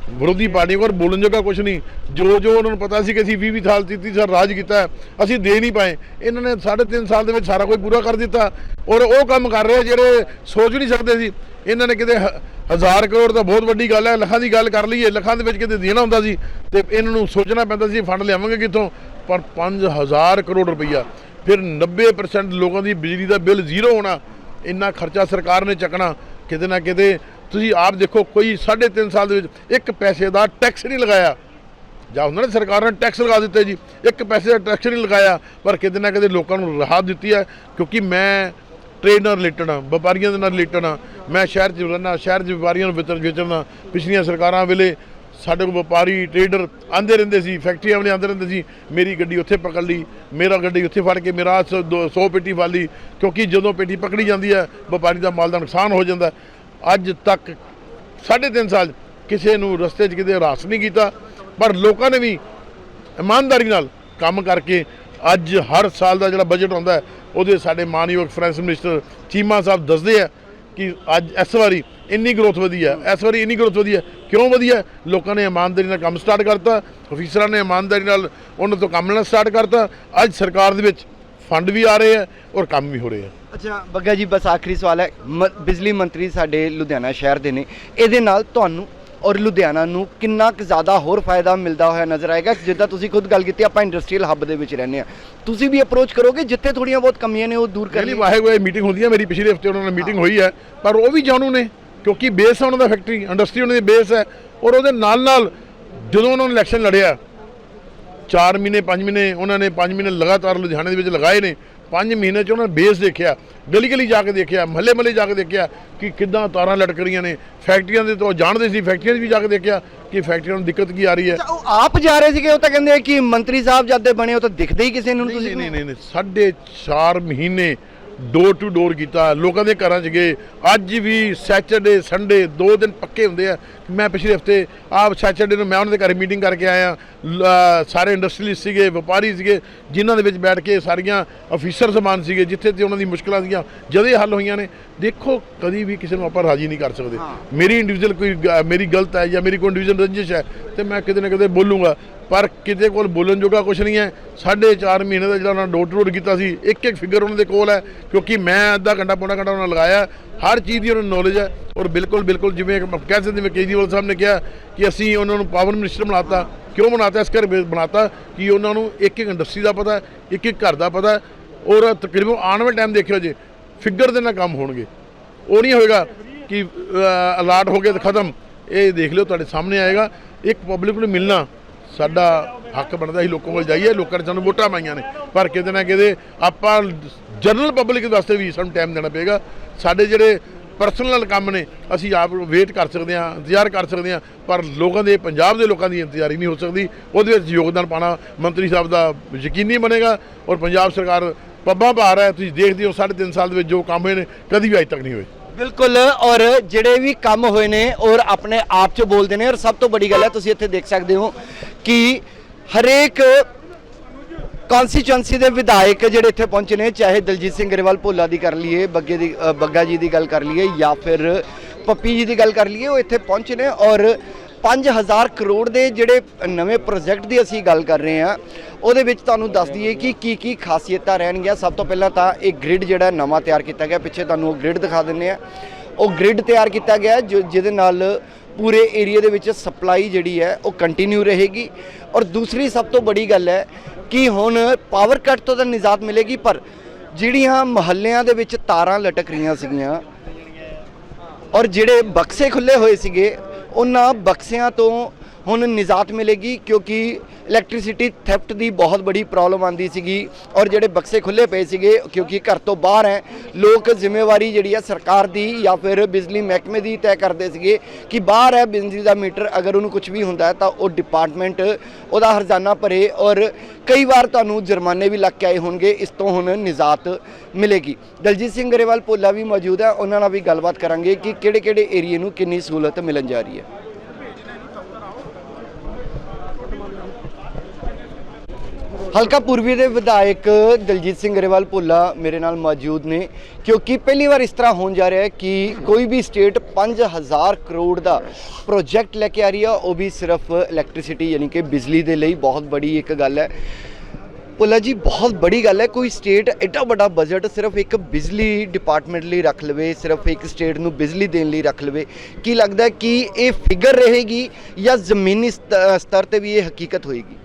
ਵਿਰੋਧੀ ਪਾਰਟੀ ਕੋਲ ਬੋਲਣ ਜੋਗਾ ਕੁਝ ਨਹੀਂ। ਜੋ ਜੋ ਉਹਨਾਂ ਨੂੰ ਪਤਾ ਸੀ ਕਿ ਅਸੀਂ 20 20 ਸਾਲ 30 ਸਾਲ ਰਾਜ ਕੀਤਾ ਅਸੀਂ ਦੇ ਨਹੀਂ ਪਾਏ। ਇਹਨਾਂ ਨੇ 3.5 ਸਾਲ ਦੇ ਵਿੱਚ ਸਾਰਾ ਕੁਝ ਪੂਰਾ ਕਰ ਦਿੱਤਾ। ਔਰ ਉਹ ਕੰਮ ਕਰ ਰਹੇ ਜਿਹੜੇ ਸੋਚ ਨਹੀਂ ਸਕਦੇ ਸੀ। ਇਹਨਾਂ ਨੇ ਕਿਤੇ ਹ- ਹਜ਼ਾਰ ਕਰੋੜ ਤਾਂ ਬਹੁਤ ਵੱਡੀ ਗੱਲ ਹੈ, ਲੱਖਾਂ ਦੀ ਗੱਲ ਕਰ ਲਈਏ, ਲੱਖਾਂ ਦੇ ਵਿੱਚ ਕਿਤੇ ਦੇਣਾ ਹੁੰਦਾ ਸੀ ਤੇ ਇਹਨਾਂ ਨੂੰ ਸੋਚਣਾ ਪੈਂਦਾ ਸੀ, ਫੰਡ ਲਿਆਵਾਂਗੇ ਕਿੱਥੋਂ? ਪਰ 5000 ਕਰੋੜ ਰੁਪਈਆ। ਫਿਰ 90% ਲੋਕਾਂ ਦੀ ਬਿਜਲੀ ਦਾ ਬਿੱਲ ਜ਼ੀਰੋ ਹੋਣਾ, ਇੰਨਾ ਖਰਚਾ ਸਰਕਾਰ ਨੇ ਚੱਕਣਾ, ਕਿਤੇ ਨਾ ਕਿਤੇ ਤੁਸੀਂ ਆਪ ਦੇਖੋ, ਕੋਈ 3.5 ਸਾਲ ਦੇ ਵਿੱਚ ਇੱਕ ਪੈਸੇ ਦਾ ਟੈਕਸ ਨਹੀਂ ਲਗਾਇਆ। ਜਾਂ ਉਹਨਾਂ ਨੇ ਸਰਕਾਰ ਨੇ ਟੈਕਸ ਲਗਾ ਦਿੱਤੇ ਜੀ, ਇੱਕ ਪੈਸੇ ਦਾ ਟੈਕਸ ਨਹੀਂ ਲਗਾਇਆ, ਪਰ ਕਿਤੇ ਨਾ ਕਿਤੇ ਲੋਕਾਂ ਨੂੰ ਰਾਹਤ ਦਿੱਤੀ ਹੈ, ਕਿਉਂਕਿ ਮੈਂ ਟ੍ਰੇਡ ਨਾਲ ਰਿਲੇਟਡ ਹਾਂ ਵਪਾਰੀਆਂ ਦੇ ਨਾਲ ਰਿਲੇਟਡ ਹਾਂ ਮੈਂ ਸ਼ਹਿਰ 'ਚ ਰਹਿੰਦਾ, ਸ਼ਹਿਰ 'ਚ ਵਪਾਰੀਆਂ ਨੂੰ ਵਿਤਰ ਵੇਚਣਾ। ਪਿਛਲੀਆਂ ਸਰਕਾਰਾਂ ਵੇਲੇ ਸਾਡੇ ਕੋਲ ਵਪਾਰੀ, ਟ੍ਰੇਡਰ ਆਂਦੇ ਰਹਿੰਦੇ ਸੀ, ਫੈਕਟਰੀਆਂ ਵਾਲੇ ਆਂਦੇ ਰਹਿੰਦੇ ਸੀ। ਮੇਰੀ ਗੱਡੀ ਉੱਥੇ ਪਕੜ ਲਈ, ਮੇਰਾ ਗੱਡੀ ਉੱਥੇ ਫੜ ਕੇ, ਮੇਰਾ 100 ਪੇਟੀ ਫੜ ਲਈ। ਕਿਉਂਕਿ ਜਦੋਂ ਪੇਟੀ ਪਕੜੀ ਜਾਂਦੀ ਹੈ, ਵਪਾਰੀ ਦਾ ਮਾਲ ਦਾ ਨੁਕਸਾਨ ਹੋ ਜਾਂਦਾ। ਅੱਜ ਤੱਕ ਸਾਢੇ ਤਿੰਨ ਸਾਲ ਕਿਸੇ ਨੂੰ ਰਸਤੇ 'ਚ ਕਿਤੇ ਹਰਾਸ ਨਹੀਂ ਕੀਤਾ। ਪਰ ਲੋਕਾਂ ਨੇ ਵੀ ਇਮਾਨਦਾਰੀ ਨਾਲ ਕੰਮ ਕਰਕੇ ਅੱਜ ਹਰ ਸਾਲ ਦਾ ਜਿਹੜਾ ਬਜਟ ਆਉਂਦਾ ਉਹਦੇ ਸਾਡੇ ਮਾਨਯੋਗ ਫਾਈਨੈਂਸ ਮਿਨਿਸਟਰ ਚੀਮਾ ਸਾਹਿਬ ਦੱਸਦੇ ਆ ਕਿ ਅੱਜ ਇਸ ਵਾਰੀ ਇੰਨੀ ਗਰੋਥ ਵਧੀ ਹੈ, ਇਸ ਵਾਰੀ ਇੰਨੀ ਗਰੋਥ ਵਧੀ ਹੈ। ਕਿਉਂ ਵਧੀ ਹੈ? ਲੋਕਾਂ ਨੇ ਇਮਾਨਦਾਰੀ ਨਾਲ ਕੰਮ ਸਟਾਰਟ ਕਰਤਾ ਅਫੀਸਰਾਂ ਨੇ ਇਮਾਨਦਾਰੀ ਨਾਲ ਉਹਨਾਂ ਤੋਂ ਕੰਮ ਲੈਣਾ ਸਟਾਰਟ ਕਰਤਾ। ਅੱਜ ਸਰਕਾਰ ਦੇ ਵਿੱਚ ਫੰਡ ਵੀ ਆ ਰਹੇ ਆ ਔਰ ਕੰਮ ਵੀ ਹੋ ਰਹੇ ਆ ਅੱਛਾ, ਬੱਗਾ ਜੀ, ਬਸ ਆਖਰੀ ਸਵਾਲ ਹੈ। ਮ- ਬਿਜਲੀ ਮੰਤਰੀ ਸਾਡੇ ਲੁਧਿਆਣਾ ਸ਼ਹਿਰ ਦੇ ਨੇ। ਇਹਦੇ ਨਾਲ ਤੁਹਾਨੂੰ ਔਰ ਲੁਧਿਆਣਾ ਨੂੰ ਕਿੰਨਾ ਕੁ ਜ਼ਿਆਦਾ ਹੋਰ ਫਾਇਦਾ ਮਿਲਦਾ ਹੋਇਆ ਨਜ਼ਰ ਆਏਗਾ ਜਿੱਦਾਂ ਤੁਸੀਂ ਖੁਦ ਗੱਲ ਕੀਤੀ ਆਪਾਂ ਇੰਡਸਟਰੀਅਲ ਹੱਬ ਦੇ ਵਿੱਚ ਰਹਿੰਦੇ ਆ ਤੁਸੀਂ ਵੀ ਅਪਰੋਚ ਕਰੋਗੇ ਜਿੱਥੇ ਥੋੜੀਆਂ ਬਹੁਤ ਕਮੀਆਂ ਨੇ ਉਹ ਦੂਰ ਕਰਨੀ ਵਾਹੇ ਹੋਏ ਮੀਟਿੰਗ ਹੁੰਦੀ ਹੈ ਮੇਰੀ ਪਿਛਲੇ ਹਫ਼ਤੇ ਉਹਨਾਂ ਨਾਲ ਮੀਟਿੰਗ ਹੋਈ ਹੈ ਪਰ ਉਹ ਵੀ ਜਾਣੂ ਨੇ ਕਿਉਂਕਿ ਬੇਸ ਹੈ ਉਹਨਾਂ ਦਾ ਫੈਕਟਰੀ ਇੰਡਸਟਰੀ ਉਹਨਾਂ ਦੀ ਬੇਸ ਹੈ ਔਰ ਉਹਦੇ ਨਾਲ ਨਾਲ ਜਦੋਂ ਉਹਨਾਂ ਨੇ ਇਲੈਕਸ਼ਨ ਲੜਿਆ 4 ਮਹੀਨੇ 5 ਮਹੀਨੇ ਉਹਨਾਂ ਨੇ 5 ਮਹੀਨੇ ਲਗਾਤਾਰ ਲੁਧਿਆਣੇ ਦੇ ਵਿੱਚ ਲਗਾਏ ਨੇ 5 ਮਹੀਨੇ ਚ ਉਹਨਾਂ ਨੇ ਬੇਸ ਦੇਖਿਆ ਗਲੀ ਗਲੀ ਜਾ ਕੇ ਦੇਖਿਆ ਮਹੱਲੇ ਮਹੱਲੇ ਜਾ ਕੇ ਦੇਖਿਆ ਕਿ ਕਿੱਦਾਂ ਤਾਰਾਂ ਲਟਕ ਰਹੀਆਂ ਨੇ। ਫੈਕਟਰੀਆਂ ਦੇ ਤੋਂ ਜਾਣਦੇ ਸੀ ਫੈਕਟਰੀਆਂ 'ਚ ਵੀ ਜਾ ਕੇ ਦੇਖਿਆ ਕਿ ਫੈਕਟਰੀਆਂ ਨੂੰ ਦਿੱਕਤ ਕੀ ਆ ਰਹੀ ਹੈ। ਉਹ ਆਪ ਜਾ ਰਹੇ ਸੀਗੇ ਉਹ ਤਾਂ ਕਹਿੰਦੇ ਕਿ ਮੰਤਰੀ ਸਾਹਿਬ ਜਦ ਦੇ ਬਣੇ ਉਹ ਤਾਂ ਦਿਖਦੇ ਹੀ ਕਿਸੇ ਨੂੰ ਤੁਸੀਂ? ਨਹੀਂ ਨਹੀਂ ਨਹੀਂ ਸਾਢੇ 4 ਮਹੀਨੇ ਡੋਰ ਟੂ ਡੋਰ ਕੀਤਾ। ਲੋਕਾਂ ਦੇ ਘਰਾਂ 'ਚ ਗਏ। ਅੱਜ ਵੀ ਸੈਚਰਡੇ ਸੰਡੇ ਦੋ ਦਿਨ ਪੱਕੇ ਹੁੰਦੇ ਆ। ਮੈਂ ਪਿਛਲੇ ਹਫ਼ਤੇ ਆਪ ਸੈਚਰਡੇ ਨੂੰ ਮੈਂ ਉਹਨਾਂ ਦੇ ਘਰ ਮੀਟਿੰਗ ਕਰਕੇ ਆਇਆ। ਸਾਰੇ ਇੰਡਸਟਰੀਅਲਿਸਟ ਸੀਗੇ ਵਪਾਰੀ ਸੀਗੇ ਜਿਨ੍ਹਾਂ ਦੇ ਵਿੱਚ ਬੈਠ ਕੇ ਸਾਰੀਆਂ ਅਫੀਸਰ ਸਮਾਨ ਸੀਗੇ ਜਿੱਥੇ ਤੇ ਉਹਨਾਂ ਦੀ ਮੁਸ਼ਕਲਾਂ ਸੀਗੀਆਂ ਜਦੋਂ ਹੱਲ ਹੋਈਆਂ ਨੇ। ਦੇਖੋ ਕਦੀ ਵੀ ਕਿਸੇ ਨੂੰ ਆਪਾਂ ਰਾਜੀ ਨਹੀਂ ਕਰ ਸਕਦੇ। ਮੇਰੀ ਇੰਡੀਵਿਜੂਅਲ ਕੋਈ ਮੇਰੀ ਗਲਤ ਹੈ ਜਾਂ ਮੇਰੀ ਕੋਈ ਇੰਡੀਵਿਜੂਅਲ ਰੰਜਿਸ਼ ਹੈ ਤੇ ਮੈਂ ਕਿਤੇ ਨਾ ਕਿਤੇ ਬੋਲੂੰਗਾ। ਪਰ ਕਿਤੇ ਕੋਲ ਬੋਲਣ ਜੋਗਾ ਕੁਝ ਨਹੀਂ ਹੈ। ਸਾਢੇ ਚਾਰ ਮਹੀਨੇ ਦਾ ਜਿਹੜਾ ਉਹਨਾਂ ਡੋਰ ਟੂ ਡੋਰ ਕੀਤਾ ਸੀ ਇੱਕ ਇੱਕ ਫਿਗਰ ਉਹਨਾਂ ਦੇ ਕੋਲ ਹੈ ਕਿਉਂਕਿ ਮੈਂ ਅੱਧਾ ਘੰਟਾ ਪੌਣਾ ਘੰਟਾ ਉਹਨਾਂ ਲਗਾਇਆ। ਹਰ ਚੀਜ਼ ਦੀ ਉਹਨਾਂ ਨੂੰ ਨੌਲੇਜ ਹੈ ਔਰ ਬਿਲਕੁਲ ਬਿਲਕੁਲ ਜਿਵੇਂ ਕਹਿ ਸਕਦੇ ਜਿਵੇਂ ਕੇਜਰੀਵਾਲ ਸਾਹਿਬ ਨੇ ਕਿਹਾ ਕਿ ਅਸੀਂ ਉਹਨਾਂ ਨੂੰ ਪਾਵਰ ਮਿਨਿਸਟਰ ਬਣਾਤਾ। ਕਿਉਂ ਬਣਾਤਾ? ਇਸ ਕਰਕੇ ਬਣਾਤਾ ਕਿ ਉਹਨਾਂ ਨੂੰ ਇੱਕ ਇੱਕ ਇੰਡਸਟਰੀ ਦਾ ਪਤਾ, ਇੱਕ ਇੱਕ ਘਰ ਦਾ ਪਤਾ। ਔਰ ਤਕਰੀਬਨ ਆਉਣ ਵਾਲੇ ਟਾਈਮ ਦੇਖਿਓ ਜੇ ਫਿਗਰ ਦੇ ਨਾਲ ਕੰਮ ਹੋਣਗੇ। ਉਹ ਨਹੀਂ ਹੋਏਗਾ ਕਿ ਅਲਾਟ ਹੋ ਗਏ ਤੇ ਖਤਮ। ਇਹ ਦੇਖ ਲਿਓ, ਤੁਹਾਡੇ ਸਾਹਮਣੇ ਆਏਗਾ। ਇੱਕ ਪਬਲਿਕ ਨੂੰ ਮਿਲਣਾ ਸਾਡਾ ਹੱਕ ਬਣਦਾ ਸੀ, ਲੋਕਾਂ ਕੋਲ ਜਾਈਏ। ਲੋਕਾਂ ਨੇ ਸਾਨੂੰ ਵੋਟਾਂ ਪਾਈਆਂ ਨੇ। ਪਰ ਕਿਤੇ ਨਾ ਕਿਤੇ ਆਪਾਂ ਜਨਰਲ ਪਬਲਿਕ ਵਾਸਤੇ ਵੀ ਸਾਨੂੰ ਟਾਈਮ ਦੇਣਾ ਪਏਗਾ। ਸਾਡੇ ਜਿਹੜੇ ਪਰਸਨਲ ਕੰਮ ਨੇ, ਅਸੀਂ ਆਪ ਵੇਟ ਕਰ ਸਕਦੇ ਹਾਂ, ਇੰਤਜ਼ਾਰ ਕਰ ਸਕਦੇ ਹਾਂ, ਪਰ ਲੋਕਾਂ ਦੇ, ਪੰਜਾਬ ਦੇ ਲੋਕਾਂ ਦੀ ਇੰਤਜ਼ਾਰੀ ਨਹੀਂ ਹੋ ਸਕਦੀ। ਉਹਦੇ ਵਿੱਚ ਯੋਗਦਾਨ ਪਾਣਾ ਮੰਤਰੀ ਸਾਹਿਬ ਦਾ ਯਕੀਨੀ ਬਣੇਗਾ ਔਰ ਪੰਜਾਬ ਸਰਕਾਰ ਪੱਬਾਂ ਭਾਰ ਹੈ। ਤੁਸੀਂ ਦੇਖਦੇ ਹੋ, ਸਾਢੇ ਤਿੰਨ ਸਾਲ ਦੇ ਵਿੱਚ ਜੋ ਕੰਮ ਹੋਏ ਨੇ, ਕਦੀ ਵੀ ਅੱਜ ਤੱਕ ਨਹੀਂ ਹੋਏ। ਬਿਲਕੁਲ, ਔਰ ਜਿਹੜੇ ਵੀ ਕੰਮ ਹੋਏ ਨੇ, ਔਰ ਆਪਣੇ ਆਪ ਚ ਬੋਲਦੇ ਨੇ, ਔਰ ਸਭ ਤੋਂ ਵੱਡੀ ਗੱਲ ਹੈ, ਤੁਸੀਂ ਇੱਥੇ ਦੇਖ ਸਕਦੇ ਹੋ ਕਿ ਹਰੇਕ ਕਨਸਟੀਚੁਐਂਸੀ ਦੇ ਵਿਧਾਇਕ ਜਿਹੜੇ ਇੱਥੇ ਪਹੁੰਚੇ ਨੇ ਚਾਹੇ ਦਲਜੀਤ ਸਿੰਘ ਗਰੇਵਾਲ ਭੋਲਾ ਦੀ ਕਰ ਲਈਏ ਬੱਗੇ ਦੀ ਅ, ਬੱਗਾ ਜੀ ਦੀ ਗੱਲ ਕਰ ਲਈਏ ਜਾਂ ਫਿਰ ਪੱਪੀ ਜੀ ਦੀ ਗੱਲ ਕਰ ਲਈਏ ਉਹ ਇੱਥੇ ਪਹੁੰਚੇ ਨੇ ਔਰ 5000 ਕਰੋੜ ਦੇ ਜਿਹੜੇ ਨਵੇਂ ਪ੍ਰੋਜੈਕਟ ਦੀ ਅਸੀਂ ਗੱਲ ਕਰ ਰਹੇ ਹਾਂ ਉਹਦੇ ਵਿੱਚ ਤੁਹਾਨੂੰ ਦੱਸ ਦਈਏ ਕਿ ਕੀ ਕੀ ਖਾਸੀਅਤਾਂ ਰਹਿਣਗੀਆਂ। ਸਭ ਤੋਂ ਪਹਿਲਾਂ ਤਾਂ ਇਹ ਗ੍ਰਿਡ ਜਿਹੜਾ ਨਵਾਂ ਤਿਆਰ ਕੀਤਾ ਗਿਆ ਪਿੱਛੇ ਤੁਹਾਨੂੰ ਉਹ ਗ੍ਰਿਡ ਦਿਖਾ ਦਿੰਨੇ ਆ ਉਹ ਗ੍ਰਿਡ ਤਿਆਰ ਕੀਤਾ ਗਿਆ ਹੈ ਜੋ ਜਿਹਦੇ ਨਾਲ ਪੂਰੇ ਏਰੀਆ ਦੇ ਵਿੱਚ ਸਪਲਾਈ ਜਿਹੜੀ ਹੈ ਉਹ ਕੰਟੀਨਿਊ ਰਹੇਗੀ। ਔਰ ਦੂਸਰੀ ਸਭ ਤੋਂ ਬੜੀ ਗੱਲ ਹੈ ਕਿ ਹੁਣ ਪਾਵਰ ਕੱਟ ਤੋਂ ਤਾਂ ਨਿਜਾਤ ਮਿਲੇਗੀ, ਪਰ ਜਿਹੜੀਆਂ ਮਹੱਲਿਆਂ ਦੇ ਵਿੱਚ ਤਾਰਾਂ ਲਟਕ ਰਹੀਆਂ ਸੀਗੀਆਂ ਔਰ ਜਿਹੜੇ ਬਕਸੇ ਖੁੱਲੇ ਹੋਏ ਸੀਗੇ, ਉਹਨਾਂ ਬਕਸਿਆਂ ਤੋਂ ਹੁਣ ਨਿਜਾਤ ਮਿਲੇਗੀ ਕਿਉਂਕਿ ਇਲੈਕਟ੍ਰਿਸਿਟੀ ਥੈਫਟ ਦੀ ਬਹੁਤ ਬੜੀ ਪ੍ਰੋਬਲਮ ਆਂਦੀ ਸੀਗੀ ਔਰ ਜਿਹੜੇ ਬਕਸੇ ਖੁੱਲੇ ਪਏ ਸੀਗੇ, ਕਿਉਂਕਿ ਘਰ ਤੋਂ ਬਾਹਰ ਹੈ, ਲੋਕ ਜ਼ਿੰਮੇਵਾਰੀ ਜਿਹੜੀ ਆ ਸਰਕਾਰ ਦੀ ਜਾਂ ਫਿਰ ਬਿਜਲੀ ਮਹਿਕਮੇ ਦੀ ਤੈਅ ਕਰਦੇ ਸੀਗੇ ਕਿ ਬਾਹਰ ਹੈ, ਬਿਜਲੀ ਦਾ ਮੀਟਰ ਅਗਰ ਉਹਨੂੰ ਕੁਝ ਵੀ ਹੁੰਦਾ ਤਾਂ ਉਹ ਡਿਪਾਰਟਮੈਂਟ ਉਹਦਾ ਹਰਜਾਨਾ ਭਰੇ ਔਰ ਕਈ ਵਾਰ ਤੁਹਾਨੂੰ ਜੁਰਮਾਨੇ ਵੀ ਲੱਗ ਕੇ ਆਏ ਹੋਣਗੇ, ਇਸ ਤੋਂ ਹੁਣ ਨਿਜਾਤ ਮਿਲੇਗੀ। ਦਲਜੀਤ ਸਿੰਘ ਗਰੇਵਾਲ ਭੋਲਾ ਵੀ ਮੌਜੂਦ ਹੈ, ਉਹਨਾਂ ਨਾਲ ਵੀ ਗੱਲਬਾਤ ਕਰਾਂਗੇ ਕਿ ਕਿਹੜੇ ਕਿਹੜੇ ਏਰੀਏ ਨੂੰ ਕਿੰਨੀ ਸਹੂਲਤ ਮਿਲਣ ਜਾ ਰਹੀ ਹੈ। ਹਲਕਾ ਪੂਰਬੀ ਦੇ ਵਿਧਾਇਕ ਦਲਜੀਤ ਸਿੰਘ ਗਰੇਵਾਲ ਭੁੱਲਾ ਮੇਰੇ ਨਾਲ ਮੌਜੂਦ ਨੇ, ਕਿਉਂਕਿ ਪਹਿਲੀ ਵਾਰ ਇਸ ਤਰ੍ਹਾਂ ਹੋਣ ਜਾ ਰਿਹਾ ਹੈ ਕਿ ਕੋਈ ਵੀ ਸਟੇਟ 5000 ਕਰੋੜ ਦਾ ਪ੍ਰੋਜੈਕਟ ਲੈ ਕੇ ਆ ਰਹੀ ਆ, ਉਹ ਵੀ ਸਿਰਫ ਇਲੈਕਟ੍ਰਿਸਿਟੀ ਯਾਨੀ ਕਿ ਬਿਜਲੀ ਦੇ ਲਈ ਬਹੁਤ ਬੜੀ ਇੱਕ ਗੱਲ ਹੈ। ਭੁੱਲਾ ਜੀ, ਬਹੁਤ ਬੜੀ ਗੱਲ ਹੈ, ਕੋਈ ਸਟੇਟ ਐਡਾ ਵੱਡਾ ਬਜਟ ਸਿਰਫ ਇੱਕ ਬਿਜਲੀ ਡਿਪਾਰਟਮੈਂਟ ਲਈ ਰੱਖ ਲਵੇ, ਸਿਰਫ ਇੱਕ ਸਟੇਟ ਨੂੰ ਬਿਜਲੀ ਦੇਣ ਲਈ ਰੱਖ ਲਵੇ, ਕੀ ਲੱਗਦਾ ਕਿ ਇਹ ਫਿਗਰ ਰਹੇਗੀ ਜਾਂ ਜ਼ਮੀਨੀ ਸਤ- ਸਤਰ ਤੇ ਵੀ ਇਹ ਹਕੀਕਤ ਹੋਏਗੀ?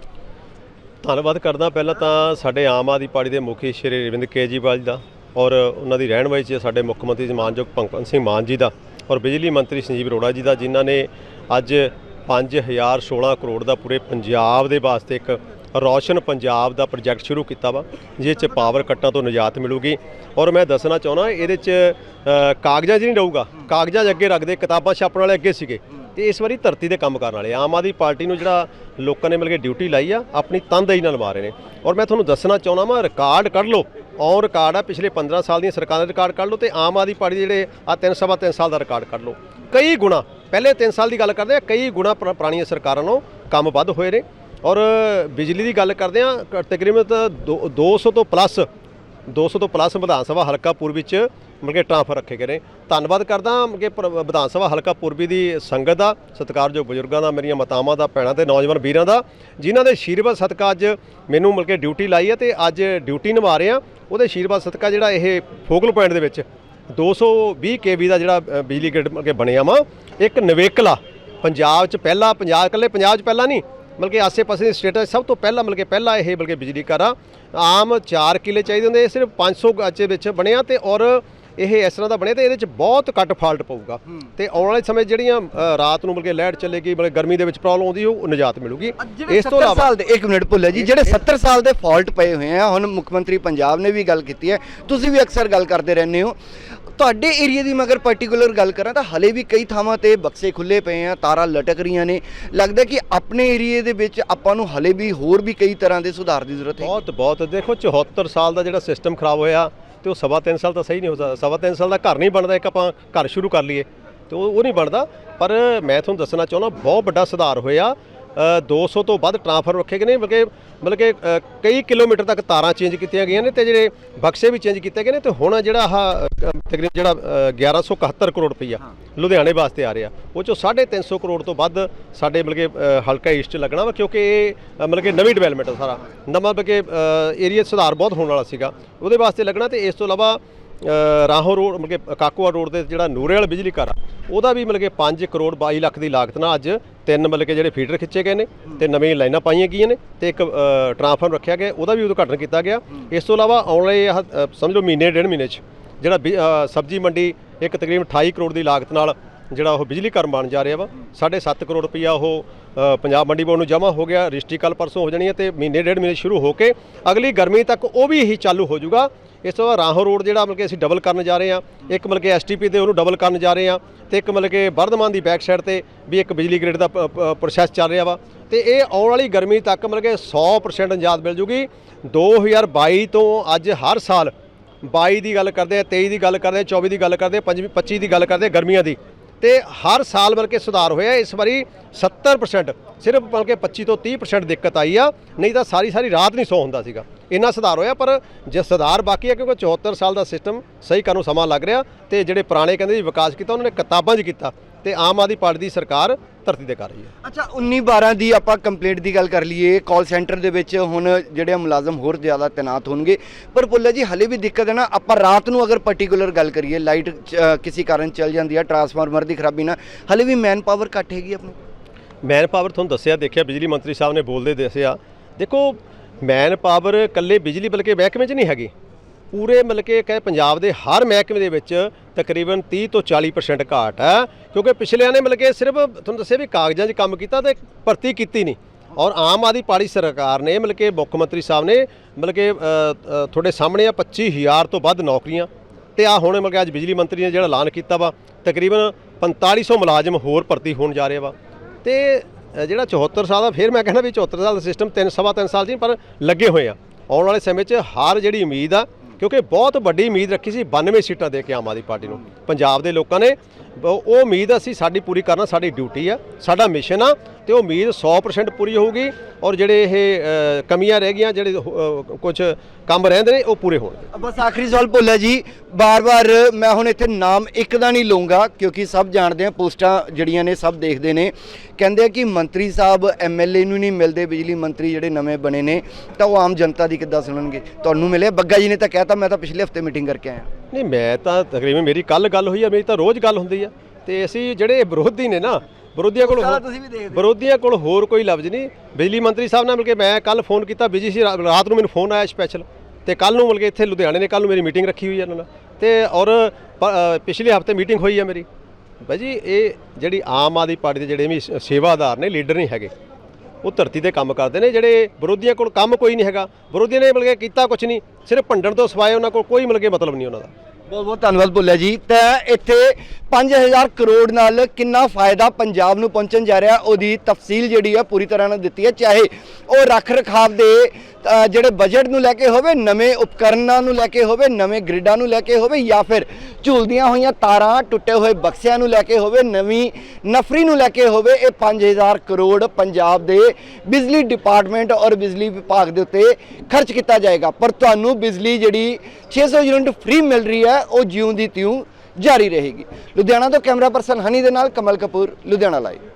ਧੰਨਵਾਦ ਕਰਦਾ ਪਹਿਲਾਂ ਤਾਂ ਸਾਡੇ ਆਮ ਆਦਮੀ ਪਾਰਟੀ ਦੇ ਮੁਖੀ ਸ਼੍ਰੀ ਅਰਵਿੰਦ ਕੇਜਰੀਵਾਲ ਜੀ ਦਾ ਔਰ ਉਹਨਾਂ ਦੀ ਰਹਿਨਮਾਈ 'ਚ ਸਾਡੇ ਮੁੱਖ ਮੰਤਰੀ ਜੀ ਮਾਨਯੋਗ ਭਗਵੰਤ ਸਿੰਘ ਮਾਨ ਜੀ ਦਾ ਔਰ ਬਿਜਲੀ ਮੰਤਰੀ ਸੰਜੀਵ ਅਰੋੜਾ ਜੀ ਦਾ, ਜਿਨ੍ਹਾਂ ਨੇ ਅੱਜ 5016 ਕਰੋੜ ਦਾ ਪੂਰੇ ਪੰਜਾਬ ਦੇ ਵਾਸਤੇ ਇੱਕ ਰੌਸ਼ਨ ਪੰਜਾਬ ਦਾ ਪ੍ਰੋਜੈਕਟ ਸ਼ੁਰੂ ਕੀਤਾ ਵਾ ਜਿਹਦੇ 'ਚ ਪਾਵਰ ਕੱਟਾਂ ਤੋਂ ਨਿਜਾਤ ਮਿਲੂਗੀ। ਔਰ ਮੈਂ ਦੱਸਣਾ ਚਾਹੁੰਦਾ, ਇਹਦੇ 'ਚ ਕਾਗਜ਼ਾਂ 'ਚ ਨਹੀਂ ਰਹੂਗਾ। ਕਾਗਜ਼ਾਂ 'ਚ ਅੱਗੇ ਰੱਖਦੇ, ਕਿਤਾਬਾਂ ਛਾਪਣ ਵਾਲੇ ਅੱਗੇ ਸੀਗੇ। ਤੇ ਇਸ ਵਾਰੀ ਧਰਤੀ ਦੇ ਕੰਮ ਕਰਨ ਵਾਲੇ ਆਮ ਆਦਮੀ ਪਾਰਟੀ ਨੂੰ ਜਿਹੜਾ ਲੋਕਾਂ ਨੇ ਮਿਲ ਕੇ ਡਿਊਟੀ ਲਾਈ ਆ, ਆਪਣੀ ਤਨਦੇਹੀ ਨਾਲ ਮਾਰੇ ਨੇ। ਔਰ ਮੈਂ ਤੁਹਾਨੂੰ ਦੱਸਣਾ ਚਾਹੁੰਦਾ ਮੈਂ ਰਿਕਾਰਡ ਕੱਢ ਲਓ। ਔਰ ਰਿਕਾਰਡ ਆ, ਪਿਛਲੇ 15 ਸਾਲ ਦੀਆਂ ਸਰਕਾਰਾਂ ਦੇ ਰਿਕਾਰਡ ਕੱਢ ਲਓ ਤੇ ਆਮ ਆਦਮੀ ਪਾਰਟੀ ਦੇ ਜਿਹੜੇ ਆ ਤਿੰਨ ਸਵਾ ਤਿੰਨ ਸਾਲ ਦਾ ਰਿਕਾਰਡ ਕੱਢ ਲਓ। ਕਈ ਗੁਣਾ, ਪਹਿਲੇ 3 ਸਾਲ ਦੀ ਗੱਲ ਕਰਦੇ ਆ, ਕਈ ਗੁਣਾ ਪੁਰਾਣੀਆਂ ਸਰਕਾਰਾਂ ਨੂੰ ਕੰਮ ਵੱਧ ਹੋਏ ਨੇ। ਔਰ ਬਿਜਲੀ ਦੀ ਗੱਲ ਕਰਦੇ ਆ, ਤਕਰੀਬਨ ਤਾਂ ਦੋ- 200 ਤੋਂ ਪਲੱਸ 200 ਤੋਂ ਪਲੱਸ ਵਿਧਾਨ ਸਭਾ ਹਲਕਾ ਪੂਰਬ ਵਿੱਚ ਮਤਲਬ ਕਿ ਟ੍ਰਾਂਸਫਰ ਰੱਖੇ ਗਏ ਨੇ। ਧੰਨਵਾਦ ਕਰਦਾ ਕਿ ਪਰ- ਵਿਧਾਨ ਸਭਾ ਹਲਕਾ ਪੂਰਬੀ ਦੀ ਸੰਗਤ ਦਾ, ਸਤਿਕਾਰਯੋਗ ਬਜ਼ੁਰਗਾਂ ਦਾ, ਮੇਰੀਆਂ ਮਾਤਾਵਾਂ ਦਾ, ਭੈਣਾਂ ਤੇ ਨੌਜਵਾਨ ਵੀਰਾਂ ਦਾ, ਜਿਨ੍ਹਾਂ ਦੇ ਆਸ਼ੀਰਵਾਦ ਸਦਕਾ ਅੱਜ ਮੈਨੂੰ ਮਤਲਬ ਕਿ ਡਿਊਟੀ ਲਾਈ ਹੈ ਤੇ ਅੱਜ ਡਿਊਟੀ ਨਿਭਾ ਰਹੇ ਆ ਉਹਦੇ ਆਸ਼ੀਰਵਾਦ ਸਦਕਾ ਜਿਹੜਾ ਇਹ ਫੋਕਲ ਪੁਆਇੰਟ ਦੇ ਵਿੱਚ 220 ਕੇਵੀ ਦਾ ਜਿਹੜਾ ਬਿਜਲੀ ਗ੍ਰਿਡ ਮਤਲਬ ਕਿ ਬਣਿਆ ਵਾ, ਇੱਕ ਨਵੇਕਲਾ, ਪੰਜਾਬ 'ਚ ਪਹਿਲਾ, ਪੰਜਾਬ, ਇਕੱਲੇ ਪੰਜਾਬ 'ਚ ਪਹਿਲਾ ਨਹੀਂ, ਮਤਲਬ ਕਿ ਆਸੇ-ਪਾਸੇ ਦੇ ਸਟੇਟਾਂ 'ਚ ਸਭ ਤੋਂ ਪਹਿਲਾਂ, ਮਤਲਬ ਕਿ ਪਹਿਲਾ ਇਹ ਬਲਕਿ ਬਿਜਲੀ ਘਰ ਆ। ਆਮ 4 ਕਿੱਲੇ ਚਾਹੀਦੇ ਹੁੰਦੇ, ਇਹ ਸਿਰਫ 500 ਗੱਜ ਦੇ ਵਿੱਚ ਬਣਿਆ ਤੇ ਔਰ ਇਹ ਇਸ ਤਰ੍ਹਾਂ ਦਾ ਬਣਿਆ ਤੇ ਇਹਦੇ 'ਚ ਬਹੁਤ ਘੱਟ ਫਾਲਟ ਪਊਗਾ। ਤੇ ਆਉਣ ਵਾਲੇ ਸਮੇਂ ਜਿਹੜੀਆਂ ਅ, ਰਾਤ ਨੂੰ ਮਤਲਬ ਕਿ ਲਾਈਟ ਚੱਲੇਗੀ ਮਤਲਬ ਗਰਮੀ ਦੇ ਵਿੱਚ ਪ੍ਰੋਬਲਮ ਆਉਂਦੀ ਉਹ ਨਿਜਾਤ ਮਿਲੂਗੀ। ਇਸ ਤੋਂ 70 ਇਲਾਵਾ ਸਾਲ ਦੇ ਇੱਕ ਮਿੰਟ ਭੁੱਲੇ ਜੀ ਜਿਹੜੇ 70 ਸਾਲ ਦੇ ਫਾਲਟ ਪਏ ਹੋਏ ਆ ਹੁਣ ਮੁੱਖ ਮੰਤਰੀ ਪੰਜਾਬ ਨੇ ਵੀ ਗੱਲ ਕੀਤੀ ਹੈ। ਤੁਸੀਂ ਵੀ ਅਕਸਰ ਗੱਲ ਕਰਦੇ ਰਹਿੰਦੇ ਹੋ। ਤੁਹਾਡੇ ਏਰੀਆ ਦੀ ਮਗਰ ਪਾਰਟਿਕੂਲਰ ਗੱਲ ਕਰਾਂ ਤਾਂ ਹਲੇ ਵੀ ਕਈ ਥਾਵਾਂ ਤੇ ਬਕਸੇ ਖੁੱਲੇ ਪਏ ਆ ਤਾਰਾਂ ਲਟਕ ਰਹੀਆਂ ਨੇ। ਲੱਗਦਾ ਕਿ ਆਪਣੇ ਏਰੀਏ ਦੇ ਵਿੱਚ ਆਪਾਂ ਨੂੰ ਹਲੇ ਵੀ ਹੋਰ ਵੀ ਕਈ ਤਰ੍ਹਾਂ ਦੇ ਸੁਧਾਰ ਦੀ ਜ਼ਰੂਰਤ ਹੈ ਬਹੁਤ ਬਹੁਤ। ਦੇਖੋ 74 ਸਾਲ ਦਾ ਜਿਹੜਾ ਸਿਸਟਮ ਖਰਾਬ ਹੋਇਆ ਤੇ ਉਹ ਸਵਾ ਤਿੰਨ ਸਾਲ ਤਾਂ ਸਹੀ ਨਹੀਂ ਹੋ ਸਕਦਾ। ਸਵਾ ਤਿੰਨ ਸਾਲ ਦਾ ਘਰ ਨਹੀਂ ਬਣਦਾ, ਇੱਕ ਆਪਾਂ ਘਰ ਸ਼ੁਰੂ ਕਰ ਲਈਏ। ਤੇ ਉਹ ਉਹ ਨਹੀਂ ਬਣਦਾ। ਪਰ ਮੈਂ ਤੁਹਾਨੂੰ ਦੱਸਣਾ ਚਾਹੁੰਦਾ, ਬਹੁਤ ਵੱਡਾ ਸੁਧਾਰ ਹੋਇਆ। 200 ਤੋਂ ਵੱਧ ਟ੍ਰਾਂਸਫਰ ਰੱਖੇ ਗਏ ਨੇ ਬਲਕਿ ਬਲਕਿ ਅ, ਕਈ ਕਿਲੋਮੀਟਰ ਤੱਕ ਤਾਰਾਂ ਚੇਂਜ ਕੀਤੀਆਂ ਗਈਆਂ ਨੇ ਤੇ ਜਿਹੜੇ ਬਕਸੇ ਵੀ ਚੇਂਜ ਕੀਤੇ ਗਏ ਨੇ ਤੇ ਹੁਣ ਜਿਹੜਾ ਆਹ ਅ, ਤਕਰੀਬਨ ਜਿਹੜਾ ਅ, 1171 ਕਰੋੜ ਰੁਪਈਆ ਲੁਧਿਆਣੇ ਵਾਸਤੇ ਆ ਰਿਹਾ। ਉਹ ਚੋਂ 350 ਕਰੋੜ ਤੋਂ ਵੱਧ ਸਾਡੇ ਬਲਕਿ ਅ, ਹਲਕਾ ਈਸਟ ਲੱਗਣਾ ਵਾ ਕਿਉਂਕਿ ਇਹ ਮਤਲਬ ਕਿ ਨਵੀਂ ਡਿਵੈਲਪਮੈਂਟ ਆ ਸਾਰਾ। ਨਵਾਂ ਬਲਕਿ ਏਰੀਆ ਸੁਧਾਰ ਬਹੁਤ ਹੋਣ ਵਾਲਾ ਸੀਗਾ। ਉਹਦੇ ਵਾਸਤੇ ਲੱਗਣਾ ਤੇ ਇਸ ਤੋਂ ਇਲਾਵਾ ਰਾਹੋਂ ਰੋਡ ਮਤਲਬ ਕਿ ਕਾਕੂਆ ਰੋਡ ਦੇ ਜਿਹੜਾ ਨੂਰੇ ਬਿਜਲੀ ਘਰ ਆ ਉਹਦਾ ਵੀ ਮਤਲਬ ਕਿ 5 ਕਰੋੜ 22 ਲੱਖ ਦੀ ਲਾਗਤ ਨਾਲ ਅੱਜ ਤਿੰਨ ਮਤਲਬ ਕਿ ਜਿਹੜੇ ਫੀਡਰ ਖਿੱਚੇ ਗਏ ਨੇ ਤੇ ਨਵੀਆਂ ਲਾਈਨਾਂ ਪਾਈਆਂ ਗਈਆਂ ਨੇ ਤੇ ਇੱਕ ਅ, ਰੱਖਿਆ ਗਿਆ ਉਹਦਾ ਵੀ ਉਦਘਾਟਨ ਕੀਤਾ ਗਿਆ। ਇਸ ਤੋਂ ਇਲਾਵਾ ਆਉਣ ਵਾਲੇ ਆਹ, ਅ, ਸਮਝ ਲਓ ਮਹੀਨੇ ਡੇਢ ਮਹੀਨੇ 'ਚ ਜਿਹੜਾ ਬਿ- ਸਬਜ਼ੀ ਮੰਡੀ ਇੱਕ ਤਕਰੀਬਨ 28 ਕਰੋੜ ਦੀ ਲਾਗਤ ਨਾਲ ਜਿਹੜਾ ਉਹ ਬਿਜਲੀ ਘਰ ਬਣ ਜਾ ਰਿਹਾ ਵਾ। 7.5 ਕਰੋੜ ਰੁਪਈਆ ਉਹ ਪੰਜਾਬ ਮੰਡੀ ਬੋਰਡ ਨੂੰ ਜਮ੍ਹਾਂ ਹੋ ਗਿਆ ਰਜਿਸਟਰੀ ਕੱਲ ਪਰਸੋਂ ਹੋ ਜਾਣੀ ਹੈ ਤੇ ਮਹੀਨੇ ਡੇਢ ਮਹੀਨੇ ਸ਼ੁਰੂ ਹੋ ਕੇ ਅਗਲੀ ਗਰਮੀ ਤੱਕ ਉਹ ਵੀ ਇਹੀ ਚਾਲੂ ਹੋ ਜਾਊਗਾ। ਇਸ ਤੋਂ ਬਾਅਦ ਰਾਹੋਂ ਰੋਡ ਜਿਹੜਾ ਮਤਲਬ ਕਿ ਅਸੀਂ ਡਬਲ ਕਰਨ ਜਾ ਰਹੇ ਹਾਂ। ਇੱਕ ਮਤਲਬ ਕਿ ਐਸਟੀਪੀ ਤੇ ਉਹਨੂੰ ਡਬਲ ਕਰਨ ਜਾ ਰਹੇ ਹਾਂ ਤੇ ਇੱਕ ਮਤਲਬ ਕਿ ਵਰਧਮਾਨ ਦੀ ਬੈਕ ਸਾਈਡ ਤੇ ਵੀ ਇੱਕ ਬਿਜਲੀ ਗ੍ਰਿਡ ਦਾ ਪ੍ਰੋਸੈਸ ਚੱਲ ਰਿਹਾ ਵਾ। ਤੇ ਇਹ ਆਉਣ ਵਾਲੀ ਗਰਮੀ ਤੱਕ ਮਤਲਬ ਕਿ 100% ਨਿਜਾਤ ਮਿਲ ਜੂਗੀ। 2022 ਤੋਂ ਅੱਜ ਹਰ ਸਾਲ 22 ਦੀ ਗੱਲ ਕਰਦੇ ਆ 23 ਦੀ ਗੱਲ ਕਰਦੇ ਆ 24 ਦੀ ਗੱਲ ਕਰਦੇ ਆ 25 ਦੀ ਗੱਲ ਕਰਦੇ ਆ ਗਰਮੀਆਂ ਦੀ। ਤੇ ਹਰ ਸਾਲ ਬਲਕਿ ਸੁਧਾਰ ਹੋਇਆ, ਇਸ ਵਾਰੀ 70% ਸਿਰਫ ਬਲਕਿ 25 ਤੋਂ 30% ਦਿੱਕਤ ਆਈ ਆ, ਨਹੀਂ ਤਾਂ ਸਾਰੀ ਸਾਰੀ ਰਾਤ ਨਹੀਂ ਸੌ ਹੁੰਦਾ ਸੀਗਾ। ਇੰਨਾ ਸੁਧਾਰ ਹੋਇਆ, ਪਰ ਜੇ ਸੁਧਾਰ ਬਾਕੀ ਹੈ ਕਿਉਂਕਿ 74 ਸਾਲ ਦਾ ਸਿਸਟਮ ਸਹੀ ਕਰਨ ਨੂੰ ਸਮਾਂ ਲੱਗ ਰਿਹਾ, ਤੇ ਜਿਹੜੇ ਪੁਰਾਣੇ ਕਹਿੰਦੇ ਜੀ ਵਿਕਾਸ ਕੀਤਾ, ਉਹਨਾਂ ਨੇ ਕਿਤਾਬਾਂ 'ਚ ਕੀਤਾ। ਤੇ ਆਮ ਆਦਮੀ ਪਾਰਟੀ ਦੀ ਸਰਕਾਰ ਧਰਤੀ ਤੇ ਕਰ ਰਹੀ ਹੈ। ਅੱਛਾ 19 12 ਦੀ ਆਪਾਂ ਕੰਪਲੇਂਟ ਦੀ ਗੱਲ ਕਰ ਲਈਏ ਕਾਲ ਸੈਂਟਰ ਦੇ ਵਿੱਚ ਹੁਣ ਜਿਹੜੇ ਮੁਲਾਜ਼ਮ ਹੋਰ ਜ਼ਿਆਦਾ ਤੈਨਾਤ ਹੋਣਗੇ। ਪਰ ਪੁੱਲਾ ਜੀ ਹਲੇ ਵੀ ਦਿੱਕਤ ਹੈ ਨਾ ਆਪਾਂ ਰਾਤ ਨੂੰ ਅਗਰ ਪਾਰਟਿਕੂਲਰ ਗੱਲ ਕਰੀਏ ਲਾਈਟ ਕਿਸੇ ਕਾਰਨ ਚੱਲ ਜਾਂਦੀ ਹੈ ਟਰਾਂਸਫਾਰਮਰ ਦੀ ਖਰਾਬੀ ਨਾਲ ਹਲੇ ਵੀ ਮੈਨ ਪਾਵਰ ਘੱਟ ਹੈਗੀ ਆਪਣੀ? ਮੈਨ ਪਾਵਰ ਤੁਹਾਨੂੰ ਦੱਸਿਆ ਦੇਖਿਆ ਬਿਜਲੀ ਮੰਤਰੀ ਸਾਹਿਬ ਨੇ ਬੋਲਦੇ ਦੱਸਿਆ। ਦੇਖੋ ਮੈਨ ਪਾਵਰ ਇਕੱਲੇ ਬਿਜਲੀ ਬਲਕਿ ਮਹਿਕਮੇ 'ਚ ਨਹੀਂ ਹੈਗੀ। ਪੂਰੇ ਮਤਲਬ ਕਿ ਕਹੇ ਪੰਜਾਬ ਦੇ ਹਰ ਮਹਿਕਮੇ ਦੇ ਵਿੱਚ ਤਕਰੀਬਨ 30 ਤੋਂ 40% ਘਾਟ ਹੈ, ਕਿਉਂਕਿ ਪਿਛਲਿਆਂ ਨੇ ਮਤਲਬ ਕਿ ਸਿਰਫ ਤੁਹਾਨੂੰ ਦੱਸਿਆ ਵੀ ਕਾਗਜ਼ਾਂ 'ਚ ਕੰਮ ਕੀਤਾ ਤੇ ਭਰਤੀ ਕੀਤੀ ਨਹੀਂ। ਔਰ ਆਮ ਆਦਮੀ ਪਾਰਟੀ ਸਰਕਾਰ ਨੇ ਮਤਲਬ ਕਿ ਮੁੱਖ ਮੰਤਰੀ ਸਾਹਿਬ ਨੇ ਮਤਲਬ ਕਿ ਤੁਹਾਡੇ ਸਾਹਮਣੇ ਆ 25000 ਤੋਂ ਵੱਧ ਨੌਕਰੀਆਂ ਤੇ ਆ ਹੁਣ ਮਤਲਬ ਕਿ ਅੱਜ ਬਿਜਲੀ ਮੰਤਰੀ ਨੇ ਜਿਹੜਾ ਐਲਾਨ ਕੀਤਾ ਵਾ, ਤਕਰੀਬਨ 4500 ਮੁਲਾਜ਼ਮ ਹੋਰ ਭਰਤੀ ਹੋਣ ਜਾ ਰਹੇ ਵਾ। ਤੇ ਜਿਹੜਾ 74 ਸਾਲ ਦਾ, ਫਿਰ ਮੈਂ ਕਹਿੰਦਾ ਵੀ 74 ਸਾਲ ਦਾ ਸਿਸਟਮ ਤਿੰਨ, ਸਵਾ ਤਿੰਨ ਸਾਲ ਦੀ ਪਰ ਲੱਗੇ ਹੋਏ ਆ। ਆਉਣ ਵਾਲੇ ਸਮੇਂ 'ਚ ਹਰ ਜਿਹੜੀ ਉਮੀਦ ਆ ਕਿਉਂਕਿ ਬਹੁਤ ਵੱਡੀ ਉਮੀਦ ਰੱਖੀ ਸੀ 92 ਸੀਟਾਂ ਦੇ ਕੇ ਆਮ ਆਦਮੀ ਪਾਰਟੀ ਨੂੰ। ਪੰਜਾਬ ਦੇ ਲੋਕਾਂ ਨੇ, ਉਹ ਉਮੀਦ ਅਸੀਂ ਸਾਡੀ ਪੂਰੀ ਕਰਨਾ, ਸਾਡੀ ਡਿਊਟੀ ਆ, ਸਾਡਾ ਮਿਸ਼ਨ ਆ ਤੇ ਉਹ ਉਮੀਦ 100% ਪੂਰੀ ਹੋਊਗੀ ਔਰ ਜਿਹੜੇ ਇਹ ਕਮੀਆਂ ਰਹਿ ਗਈਆਂ ਜਿਹੜੇ ਕੁਝ ਕੰਮ ਰਹਿੰਦੇ ਨੇ ਉਹ ਪੂਰੇ ਹੋਣਗੇ। ਬਸ ਆਖਰੀ ਸਵਾਲ ਭੁੱਲਾ ਜੀ। ਬਾਰ-ਬਾਰ ਮੈਂ ਹੁਣ ਇੱਥੇ ਨਾਮ ਇੱਕ ਦਾ ਨਹੀਂ ਲਵਾਂਗਾ ਕਿਉਂਕਿ ਸਭ ਜਾਣਦੇ ਆ ਪੋਸਟਾਂ ਜਿਹੜੀਆਂ ਨੇ ਸਭ ਦੇਖਦੇ ਨੇ। ਕਹਿੰਦੇ ਆ ਕਿ ਮੰਤਰੀ ਸਾਹਿਬ ਐਮਐਲਏ ਨੂੰ ਨਹੀਂ ਮਿਲਦੇ ਬਿਜਲੀ ਮੰਤਰੀ ਜਿਹੜੇ ਨਵੇਂ ਬਣੇ ਨੇ ਤਾਂ ਉਹ ਆਮ ਜਨਤਾ ਦੀ ਕਿੱਦਾਂ ਸੁਣਨਗੇ? ਤੁਹਾਨੂੰ ਮਿਲੇ ਬੱਗਾ ਜੀ ਨੇ ਤਾਂ ਕਹਿਤਾ ਮੈਂ ਤਾਂ ਪਿਛਲੇ ਹਫ਼ਤੇ ਮੀਟਿੰਗ ਕਰਕੇ ਆਇਆ। ਨਹੀਂ ਮੈਂ ਤਾਂ ਤਕਰੀਬਨ ਮੇਰੀ ਕੱਲ ਗੱਲ ਹੋਈ ਆ ਮੇਰੀ ਤਾਂ ਰੋਜ਼ ਗੱਲ ਹੁੰਦੀ ਆ। ਤੇ ਅਸੀਂ ਜਿਹੜੇ ਵਿਰੋਧੀ ਨੇ ਨਾ ਵਿਰੋਧੀਆਂ ਕੋਲ ਹੋਰ- ਤੁਸੀਂ ਵੀ ਦੇਖਦੇ। ਵਿਰੋਧੀਆਂ ਕੋਲ ਹੋਰ ਕੋਈ ਲਫ਼ਜ਼ ਨਹੀਂ। ਬਿਜਲੀ ਮੰਤਰੀ ਸਾਹਿਬ ਨਾਲ ਮਿਲ ਕੇ ਮੈਂ ਕੱਲ ਫੋਨ ਕੀਤਾ ਬਿਜ਼ੀ ਸੀ ਰਾ- ਰਾਤ ਨੂੰ ਮੈਨੂੰ ਫੋਨ ਆਇਆ ਸਪੈਸ਼ਲ ਤੇ ਕੱਲ ਨੂੰ ਮਿਲ ਕੇ ਇੱਥੇ ਲੁਧਿਆਣੇ ਨੇ ਕੱਲ ਨੂੰ ਮੇਰੀ ਮੀਟਿੰਗ ਰੱਖੀ ਹੋਈ ਹੈ ਇਹਨਾਂ ਨਾਲ। ਤੇ ਔਰ ਪ- ਅ, ਪਿਛਲੇ ਹਫ਼ਤੇ ਮੀਟਿੰਗ ਹੋਈ ਹੈ ਮੇਰੀ। ਬਾਈ ਜੀ ਇਹ ਜਿਹੜੀ ਆਮ ਆਦਮੀ ਪਾਰਟੀ ਦੇ ਜਿਹੜੇ ਵੀ ਸ- ਸੇਵਾਦਾਰ ਨੇ ਲੀਡਰ ਨਹੀਂ ਹੈਗੇ। ਉਹ ਧਰਤੀ ਤੇ ਕੰਮ ਕਰਦੇ ਨੇ ਜਿਹੜੇ ਵਿਰੋਧੀਆਂ ਕੋਲ ਕੰਮ ਕੋਈ ਨਹੀਂ ਹੈਗਾ। ਵਿਰੋਧੀਆਂ ਨੇ ਮਿਲ ਕੇ ਕੀਤਾ ਕੁਝ ਨਹੀਂ। ਸਿਰਫ ਭੰਡਣ ਤੋਂ ਸਿਵਾਏ ਉਹਨਾਂ ਕੋਲ ਕੋਈ ਮਿਲ ਕੇ ਮਤਲਬ ਨਹੀਂ ਉਹਨਾਂ ਦਾ। ਬਹੁਤ ਬਹੁਤ ਧੰਨਵਾਦ ਭੁੱਲਿਆ ਜੀ। ਤਾਂ ਇੱਥੇ 5000 ਕਰੋੜ ਨਾਲ ਕਿੰਨਾ ਫਾਇਦਾ ਪੰਜਾਬ ਨੂੰ ਪਹੁੰਚਣ ਜਾ ਰਿਹਾ, ਉਹਦੀ ਤਫਸੀਲ ਜਿਹੜੀ ਹੈ ਪੂਰੀ ਤਰ੍ਹਾਂ ਨਾਲ ਦਿੱਤੀ ਹੈ। ਚਾਹੇ ਉਹ ਰੱਖ ਰਖਾਵ ਦੇ ਜਿਹੜੇ ਬਜਟ ਨੂੰ ਲੈ ਕੇ ਹੋਵੇ, ਨਵੇਂ ਉਪਕਰਨਾਂ ਨੂੰ ਲੈ ਕੇ ਹੋਵੇ, ਨਵੇਂ ਗ੍ਰਿਡਾਂ ਨੂੰ ਲੈ ਕੇ ਹੋਵੇ, ਜਾਂ ਫਿਰ ਝੂਲਦੀਆਂ ਹੋਈਆਂ ਤਾਰਾਂ, ਟੁੱਟੇ ਹੋਏ ਬਕਸਿਆਂ ਨੂੰ ਲੈ ਕੇ ਹੋਵੇ, ਨਵੀਂ ਨਫਰੀ ਨੂੰ ਲੈ ਕੇ ਹੋਵੇ, ਇਹ 5000 ਕਰੋੜ ਪੰਜਾਬ ਦੇ ਬਿਜਲੀ ਡਿਪਾਰਟਮੈਂਟ ਔਰ ਬਿਜਲੀ ਵਿਭਾਗ ਦੇ ਉੱਤੇ ਖਰਚ ਕੀਤਾ ਜਾਏਗਾ। ਪਰ ਤੁਹਾਨੂੰ ਬਿਜਲੀ ਜਿਹੜੀ 600 ਯੂਨਿਟ ਫ੍ਰੀ ਮਿਲ ਰਹੀ ਹੈ ਹੈ ਉਹ ਜਿਉਂ ਦੀ ਤਿਉਂ ਜਾਰੀ ਰਹੇਗੀ। ਲੁਧਿਆਣਾ ਤੋਂ ਕੈਮਰਾ ਪਰਸਨ ਹਨੀ ਦੇ ਨਾਲ ਕਮਲ ਕਪੂਰ, ਲੁਧਿਆਣਾ ਲਾਈਵ